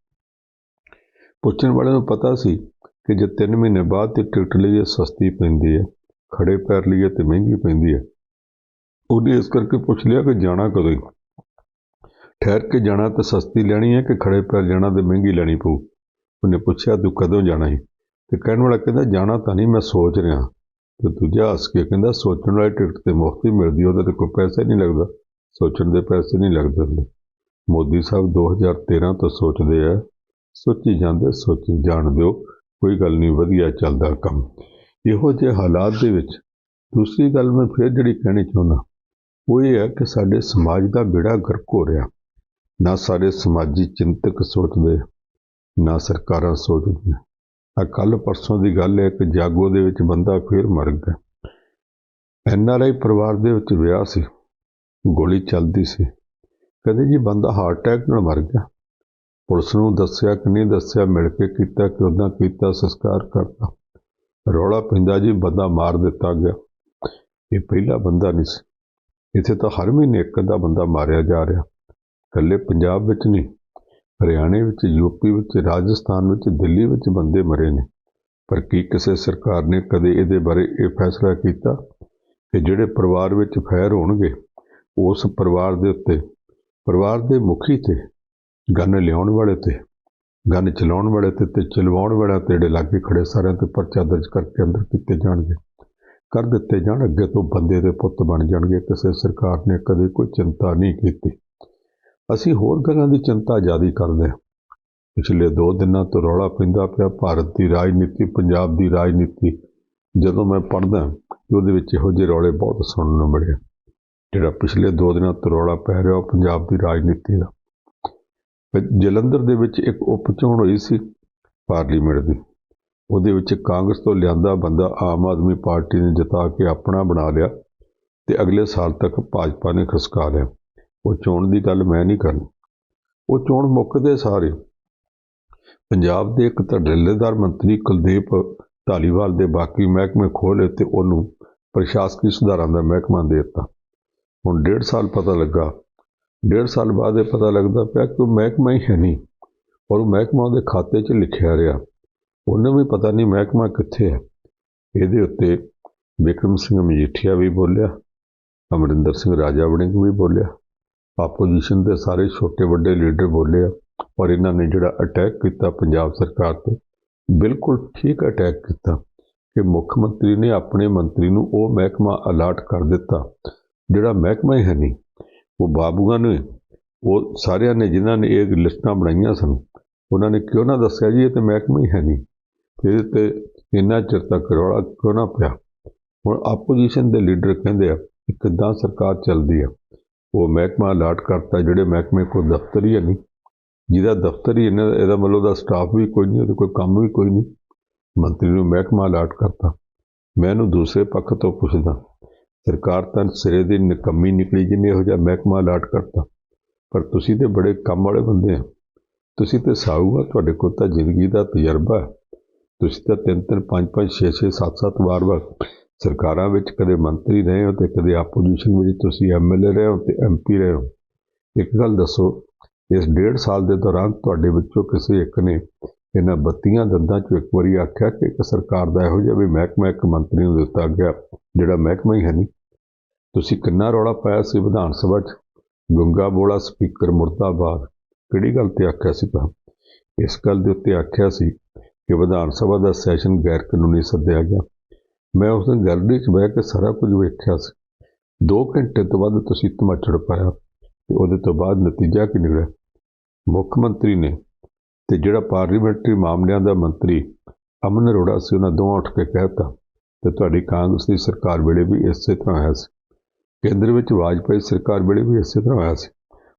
ਪੁੱਛਣ ਵਾਲੇ ਨੂੰ ਪਤਾ ਸੀ ਕਿ ਜੇ 3 ਮਹੀਨੇ ਬਾਅਦ ਤੇ ਟਿਕਟ ਲਈਏ, ਸਸਤੀ ਪੈਂਦੀ ਹੈ। ਖੜੇ ਪੈਰ ਲਈਏ ਤੇ ਮਹਿੰਗੀ ਪੈਂਦੀ ਹੈ। ਉਹਨੇ ਇਸ ਕਰਕੇ ਪੁੱਛ ਲਿਆ ਕਿ ਜਾਣਾ ਕਦੋਂ ਹੈ? ਠਹਿਰ ਕੇ ਜਾਣਾ ਤਾਂ ਸਸਤੀ ਲੈਣੀ ਹੈ ਕਿ ਖੜੇ ਪੈਰ ਜਾਣਾ ਤੇ ਮਹਿੰਗੀ ਲੈਣੀ ਪਊ? ਉਹਨੇ ਪੁੱਛਿਆ, ਤੂੰ ਕਦੋਂ ਜਾਣਾ ਹੈ ਤੇ ਕਹਿਣ ਵਾਲਾ ਕਹਿੰਦਾ, ਜਾਣਾ ਤਾਂ ਨਹੀਂ, ਮੈਂ ਸੋਚ ਰਿਹਾ ਤੇ ਦੂਜਾ ਹੱਸ ਕੇ ਕਹਿੰਦਾ, ਸੋਚਣ ਵਾਲੀ ਟਿਕਟ ਤੇ ਮੁਫਤ ਹੀ ਮਿਲਦੀ, ਉਹਦਾ ਤੇ ਕੋਈ ਪੈਸਾ ਨਹੀਂ ਲੱਗਦਾ। ਸੋਚਣ ਦੇ ਪੈਸੇ ਨਹੀਂ ਲੱਗਦੇ ਹੁੰਦੇ ਮੋਦੀ ਸਾਹਿਬ 2013 ਤੋਂ ਸੋਚਦੇ ਆ, ਸੋਚੀ ਜਾਂਦੇ, ਸੋਚੀ ਜਾਣ ਦਿਓ, ਕੋਈ ਗੱਲ ਨਹੀਂ, ਵਧੀਆ ਚੱਲਦਾ ਕੰਮ। ਇਹੋ ਜਿਹੇ ਹਾਲਾਤ ਦੇ ਵਿੱਚ ਦੂਸਰੀ ਗੱਲ ਮੈਂ ਫਿਰ ਜਿਹੜੀ ਕਹਿਣੀ ਚਾਹੁੰਦਾ, ਉਹ ਇਹ ਹੈ ਕਿ ਸਾਡੇ ਸਮਾਜ ਦਾ ਬੇੜਾ ਗਰਕ ਹੋ ਰਿਹਾ। ਨਾ ਸਾਰੇ ਸਮਾਜੀ ਚਿੰਤਕ ਸੋਚਦੇ, ਨਾ ਸਰਕਾਰਾਂ ਸੋਚਦੀਆਂ। ਆ ਕੱਲ ਪਰਸੋਂ ਦੀ ਗੱਲ ਹੈ ਕਿ ਜਾਗੋ ਦੇ ਵਿੱਚ ਬੰਦਾ ਫੇਰ ਮਰ ਗਿਆ। ਐੱਨ ਆਰ ਆਈ ਪਰਿਵਾਰ ਦੇ ਵਿੱਚ ਵਿਆਹ ਸੀ, ਗੋਲੀ ਚੱਲਦੀ ਸੀ। ਕਹਿੰਦੇ ਜੀ ਬੰਦਾ ਹਾਰਟ ਅਟੈਕ ਨਾਲ ਮਰ ਗਿਆ। ਪੁਲਿਸ ਨੂੰ ਦੱਸਿਆ ਕਿ ਨਹੀਂ ਦੱਸਿਆ, ਮਿਲ ਕੇ ਕੀਤਾ ਕਿ ਉਦਾਂ ਕੀਤਾ, ਸੰਸਕਾਰ ਕਰਤਾ। ਰੌਲਾ ਪੈਂਦਾ ਜੀ, ਬੰਦਾ ਮਾਰ ਦਿੱਤਾ ਗਿਆ। ਇਹ ਪਹਿਲਾ ਬੰਦਾ ਨਹੀਂ ਸੀ। ਇੱਥੇ ਤਾਂ ਹਰ ਮਹੀਨੇ ਇੱਕ ਅੱਧਾ ਬੰਦਾ ਮਾਰਿਆ ਜਾ ਰਿਹਾ। ਇਕੱਲੇ ਪੰਜਾਬ ਵਿੱਚ ਨਹੀਂ, ਹਰਿਆਣੇ ਵਿੱਚ ਯੂਪੀ ਵਿੱਚ, ਰਾਜਸਥਾਨ ਵਿੱਚ, ਦਿੱਲੀ ਵਿੱਚ ਬੰਦੇ ਮਰੇ ਨੇ। ਪਰ ਕੀ ਕਿਸੇ ਸਰਕਾਰ ਨੇ ਕਦੇ ਇਹਦੇ ਬਾਰੇ ਇਹ ਫੈਸਲਾ ਕੀਤਾ ਕਿ ਜਿਹੜੇ ਪਰਿਵਾਰ ਵਿੱਚ ਫੈਰ ਹੋਣਗੇ, ਉਸ ਪਰਿਵਾਰ ਦੇ ਉੱਤੇ, ਪਰਿਵਾਰ ਦੇ ਮੁਖੀ ਤੇ, ਗਨ ਲਿਆਉਣ ਵਾਲੇ ਤੇ, ਗਨ ਚਲਾਉਣ ਵਾਲੇ ਤੇ ਤੇ ਚਲਵਾਉਣ ਵਾਲੇ ਤੇ ਜਿਹੜੇ ਲਾਗੇ ਖੜੇ ਸਾਰਿਆਂ ਤੇ ਪਰਚਾ ਦਰਜ ਕਰਕੇ ਅੰਦਰ ਕੀਤੇ ਜਾਣਗੇ। ਕਰ ਦਿੱਤੇ ਜਾਣ, ਅੱਗੇ ਤੋਂ ਬੰਦੇ ਦੇ ਪੁੱਤ ਬਣ ਜਾਣਗੇ। ਕਿਸੇ ਸਰਕਾਰ ਨੇ ਕਦੇ ਕੋਈ ਚਿੰਤਾ ਨਹੀਂ ਕੀਤੀ। ਅਸੀਂ ਹੋਰ ਗੱਲਾਂ ਦੀ ਚਿੰਤਾ ਜ਼ਿਆਦਾ ਕਰਦੇ ਹਾਂ। ਪਿਛਲੇ 2 ਦਿਨਾਂ ਤੋਂ ਰੌਲਾ ਪੈਂਦਾ ਪਿਆ, ਭਾਰਤ ਦੀ ਰਾਜਨੀਤੀ, ਪੰਜਾਬ ਦੀ ਰਾਜਨੀਤੀ। ਜਦੋਂ ਮੈਂ ਪੜ੍ਹਦਾ ਉਹਦੇ ਵਿੱਚ ਇਹੋ ਜਿਹੇ ਰੌਲੇ ਬਹੁਤ ਸੁਣਨ ਨੂੰ ਮਿਲੇ। ਜਿਹੜਾ ਪਿਛਲੇ 2 ਦਿਨਾਂ ਤੋਂ ਰੌਲਾ ਪੈ ਰਿਹਾ ਉਹ ਪੰਜਾਬ ਦੀ ਰਾਜਨੀਤੀ ਦਾ। ਜਲੰਧਰ ਦੇ ਵਿੱਚ ਇੱਕ ਉਪ ਚੋਣ ਹੋਈ ਸੀ ਪਾਰਲੀਮੈਂਟ ਦੀ। ਉਹਦੇ ਵਿੱਚ ਕਾਂਗਰਸ ਤੋਂ ਲਿਆਂਦਾ ਬੰਦਾ ਆਮ ਆਦਮੀ ਪਾਰਟੀ ਨੇ ਜਿਤਾ ਕੇ ਆਪਣਾ ਬਣਾ ਲਿਆ ਤੇ ਅਗਲੇ ਸਾਲ ਤੱਕ ਭਾਜਪਾ ਨੇ ਖਸਕਾ ਲਿਆ। ਉਹ ਚੋਣ ਦੀ ਗੱਲ ਮੈਂ ਨਹੀਂ ਕਰਨੀ। ਉਹ ਚੋਣ ਮੁੱਕਦੇ ਸਾਰੇ। ਪੰਜਾਬ ਦੇ ਇੱਕ ਧੜੱਲੇਦਾਰ ਮੰਤਰੀ ਕੁਲਦੀਪ ਧਾਲੀਵਾਲ ਦੇ ਬਾਕੀ ਮਹਿਕਮੇ ਖੋਲੇ ਤੇ ਉਹਨੂੰ ਪ੍ਰਸ਼ਾਸਕੀ ਸੁਧਾਰਾਂ ਦਾ ਮਹਿਕਮਾ ਦੇ ਦਿੱਤਾ। ਹੁਣ ਡੇਢ ਸਾਲ ਪਤਾ ਲੱਗਾ। ਡੇਢ ਸਾਲ ਬਾਅਦ ਇਹ ਪਤਾ ਲੱਗਦਾ ਪਿਆ ਕਿ ਉਹ ਮਹਿਕਮਾ ਹੀ ਹੈ ਨਹੀਂ ਔਰ ਉਹ ਮਹਿਕਮਾ ਉਹਦੇ ਖਾਤੇ 'ਚ ਲਿਖਿਆ ਰਿਹਾ। ਉਹਨੂੰ ਵੀ ਪਤਾ ਨਹੀਂ ਮਹਿਕਮਾ ਕਿੱਥੇ ਹੈ। ਇਹਦੇ ਉੱਤੇ ਵਿਕਰਮ ਸਿੰਘ ਮਜੀਠੀਆ ਵੀ ਬੋਲਿਆ, ਅਮਰਿੰਦਰ ਸਿੰਘ ਰਾਜਾ ਵੜਿੰਗ ਵੀ ਬੋਲਿਆ ਆਪੋਜੀਸ਼ਨ ਦੇ ਸਾਰੇ ਛੋਟੇ ਵੱਡੇ ਲੀਡਰ ਬੋਲੇ ਆ ਔਰ ਇਹਨਾਂ ਨੇ ਜਿਹੜਾ ਅਟੈਕ ਕੀਤਾ ਪੰਜਾਬ ਸਰਕਾਰ ਤੇ, ਬਿਲਕੁਲ ਠੀਕ ਅਟੈਕ ਕੀਤਾ ਕਿ ਮੁੱਖ ਮੰਤਰੀ ਨੇ ਆਪਣੇ ਮੰਤਰੀ ਨੂੰ ਉਹ ਮਹਿਕਮਾ ਅਲਾਟ ਕਰ ਦਿੱਤਾ। ਜਿਹੜਾ ਮਹਿਕਮਾ ਹੀ ਹੈ ਨਹੀਂ, ਉਹ ਬਾਬੂਆਂ ਨੇ, ਉਹ ਸਾਰਿਆਂ ਨੇ ਜਿਨ੍ਹਾਂ ਨੇ ਇਹ ਲਿਸਟਾਂ ਬਣਾਈਆਂ ਸਨ, ਉਹਨਾਂ ਨੇ ਕਿਉਂ ਨਾ ਦੱਸਿਆ ਜੀ ਇਹ ਤੇ ਮਹਿਕਮਾ ਹੀ ਹੈ ਨਹੀਂ? ਇਹਦੇ ਤੇ ਇੰਨਾ ਚਿਰ ਤੱਕ ਰੌਲਾ ਕਿਉਂ ਨਾ ਪਿਆ? ਹੁਣ ਆਪੋਜੀਸ਼ਨ ਦੇ ਲੀਡਰ ਕਹਿੰਦੇ ਆ ਕਿ ਕਿੱਦਾਂ ਸਰਕਾਰ ਚੱਲਦੀ ਆ। ਉਹ ਮਹਿਕਮਾ ਅਲਾਟ ਕਰਤਾ, ਜਿਹੜੇ ਮਹਿਕਮੇ ਕੋਲ ਦਫ਼ਤਰ ਹੀ ਨਹੀਂ। ਜਿਹਦਾ ਦਫ਼ਤਰ ਹੀ ਇਹਨਾਂ, ਇਹਦਾ ਮਤਲਬ ਦਾ ਸਟਾਫ ਵੀ ਕੋਈ ਨਹੀਂ, ਉਹਦੇ ਕੋਈ ਕੰਮ ਵੀ ਕੋਈ ਨਹੀਂ। ਮੰਤਰੀ ਨੂੰ ਮਹਿਕਮਾ ਅਲਾਟ ਕਰਤਾ। ਮੈਂ ਇਹਨੂੰ ਦੂਸਰੇ ਪੱਖ ਤੋਂ ਪੁੱਛਦਾ, ਸਰਕਾਰ ਤਾਂ ਸਿਰੇ ਦੀ ਨਿਕੰਮੀ ਨਿਕਲੀ ਜਿਹਨੇ ਇਹੋ ਜਿਹਾ ਮਹਿਕਮਾ ਅਲਾਟ ਕਰਤਾ, ਪਰ ਤੁਸੀਂ ਤੇ ਬੜੇ ਕੰਮ ਵਾਲੇ ਬੰਦੇ ਆ। ਤੁਸੀਂ ਤੇ ਸਾਊ ਆ, ਤੁਹਾਡੇ ਕੋਲ ਤਾਂ ਜ਼ਿੰਦਗੀ ਦਾ ਤਜਰਬਾ ਹੈ। ਤੁਸੀਂ ਤਾਂ ਤਿੰਨ ਤਿੰਨ, ਪੰਜ ਪੰਜ, ਛੇ ਛੇ, ਸੱਤ ਸੱਤ ਵਾਰ ਵਾਰ ਸਰਕਾਰਾਂ ਵਿੱਚ ਕਦੇ ਮੰਤਰੀ ਰਹੇ ਹੋ ਤੇ ਕਦੇ ਆਪੋਜੀਸ਼ਨ ਵਿੱਚ ਤੁਸੀਂ ਐਮਐਲਏ ਰਹੇ ਹੋ ਤੇ ਐਮਪੀ ਰਹੇ ਹੋ? ਇੱਕ ਗੱਲ ਦੱਸੋ, ਇਸ ਡੇਢ ਸਾਲ ਦੇ ਦੌਰਾਨ ਤੁਹਾਡੇ ਵਿੱਚੋਂ ਕਿਸੇ ਇੱਕ ਨੇ ਇਹਨਾਂ ਬੱਤੀਆਂ ਦੰਦਾਂ 'ਚੋਂ ਇੱਕ ਵਾਰੀ ਆਖਿਆ ਕਿ ਇੱਕ ਸਰਕਾਰ ਦਾ ਇਹੋ ਜਿਹਾ ਵੀ ਮਹਿਕਮਾ ਇੱਕ ਮੰਤਰੀ ਨੂੰ ਦਿੱਤਾ ਗਿਆ, ਜਿਹੜਾ ਮਹਿਕਮਾ ਹੀ ਹੈ ਨਹੀਂ? ਤੁਸੀਂ ਕਿੰਨਾ ਰੌਲਾ ਪਾਇਆ ਸੀ ਵਿਧਾਨ ਸਭਾ 'ਚ? ਗੁੰਗਾ ਬੋਲਾ, ਸਪੀਕਰ ਮੁਰਦਾਬਾਦ। ਕਿਹੜੀ ਗੱਲ ਤੇ ਆਖਿਆ ਸੀ ਤਾਂ ਇਸ ਗੱਲ ਦੇ ਉੱਤੇ ਆਖਿਆ ਸੀ ਕਿ ਵਿਧਾਨ ਸਭਾ ਦਾ ਸੈਸ਼ਨ ਗੈਰ ਕਾਨੂੰਨੀ ਸੱਦਿਆ ਗਿਆ। ਮੈਂ ਉਸ ਦਿਨ ਗੈਲਰੀ 'ਚ ਬਹਿ ਕੇ ਸਾਰਾ ਕੁਝ ਵੇਖਿਆ ਸੀ। 2 ਘੰਟੇ ਤੋਂ ਵੱਧ ਤੁਸੀਂ ਧਮਾਚੜ ਪਾਇਆ ਤੇ ਉਹਦੇ ਤੋਂ ਬਾਅਦ ਨਤੀਜਾ ਕੀ ਨਿਕਲਿਆ? ਮੁੱਖ ਮੰਤਰੀ ਨੇ ਤੇ ਜਿਹੜਾ ਪਾਰਲੀਮੈਂਟਰੀ ਮਾਮਲਿਆਂ ਦਾ ਮੰਤਰੀ ਅਮਨ ਅਰੋੜਾ ਸੀ, ਉਹਨਾਂ ਦੋਵਾਂ ਉੱਠ ਕੇ ਕਹਿਤਾ ਤੇ ਤੁਹਾਡੀ ਕਾਂਗਰਸ ਦੀ ਸਰਕਾਰ ਵੇਲੇ ਵੀ ਇਸੇ ਤਰ੍ਹਾਂ ਹੋਇਆ ਸੀ। ਕੇਂਦਰ ਵਿੱਚ ਵਾਜਪਾਈ ਸਰਕਾਰ ਵੇਲੇ ਵੀ ਇਸੇ ਤਰ੍ਹਾਂ ਹੋਇਆ ਸੀ।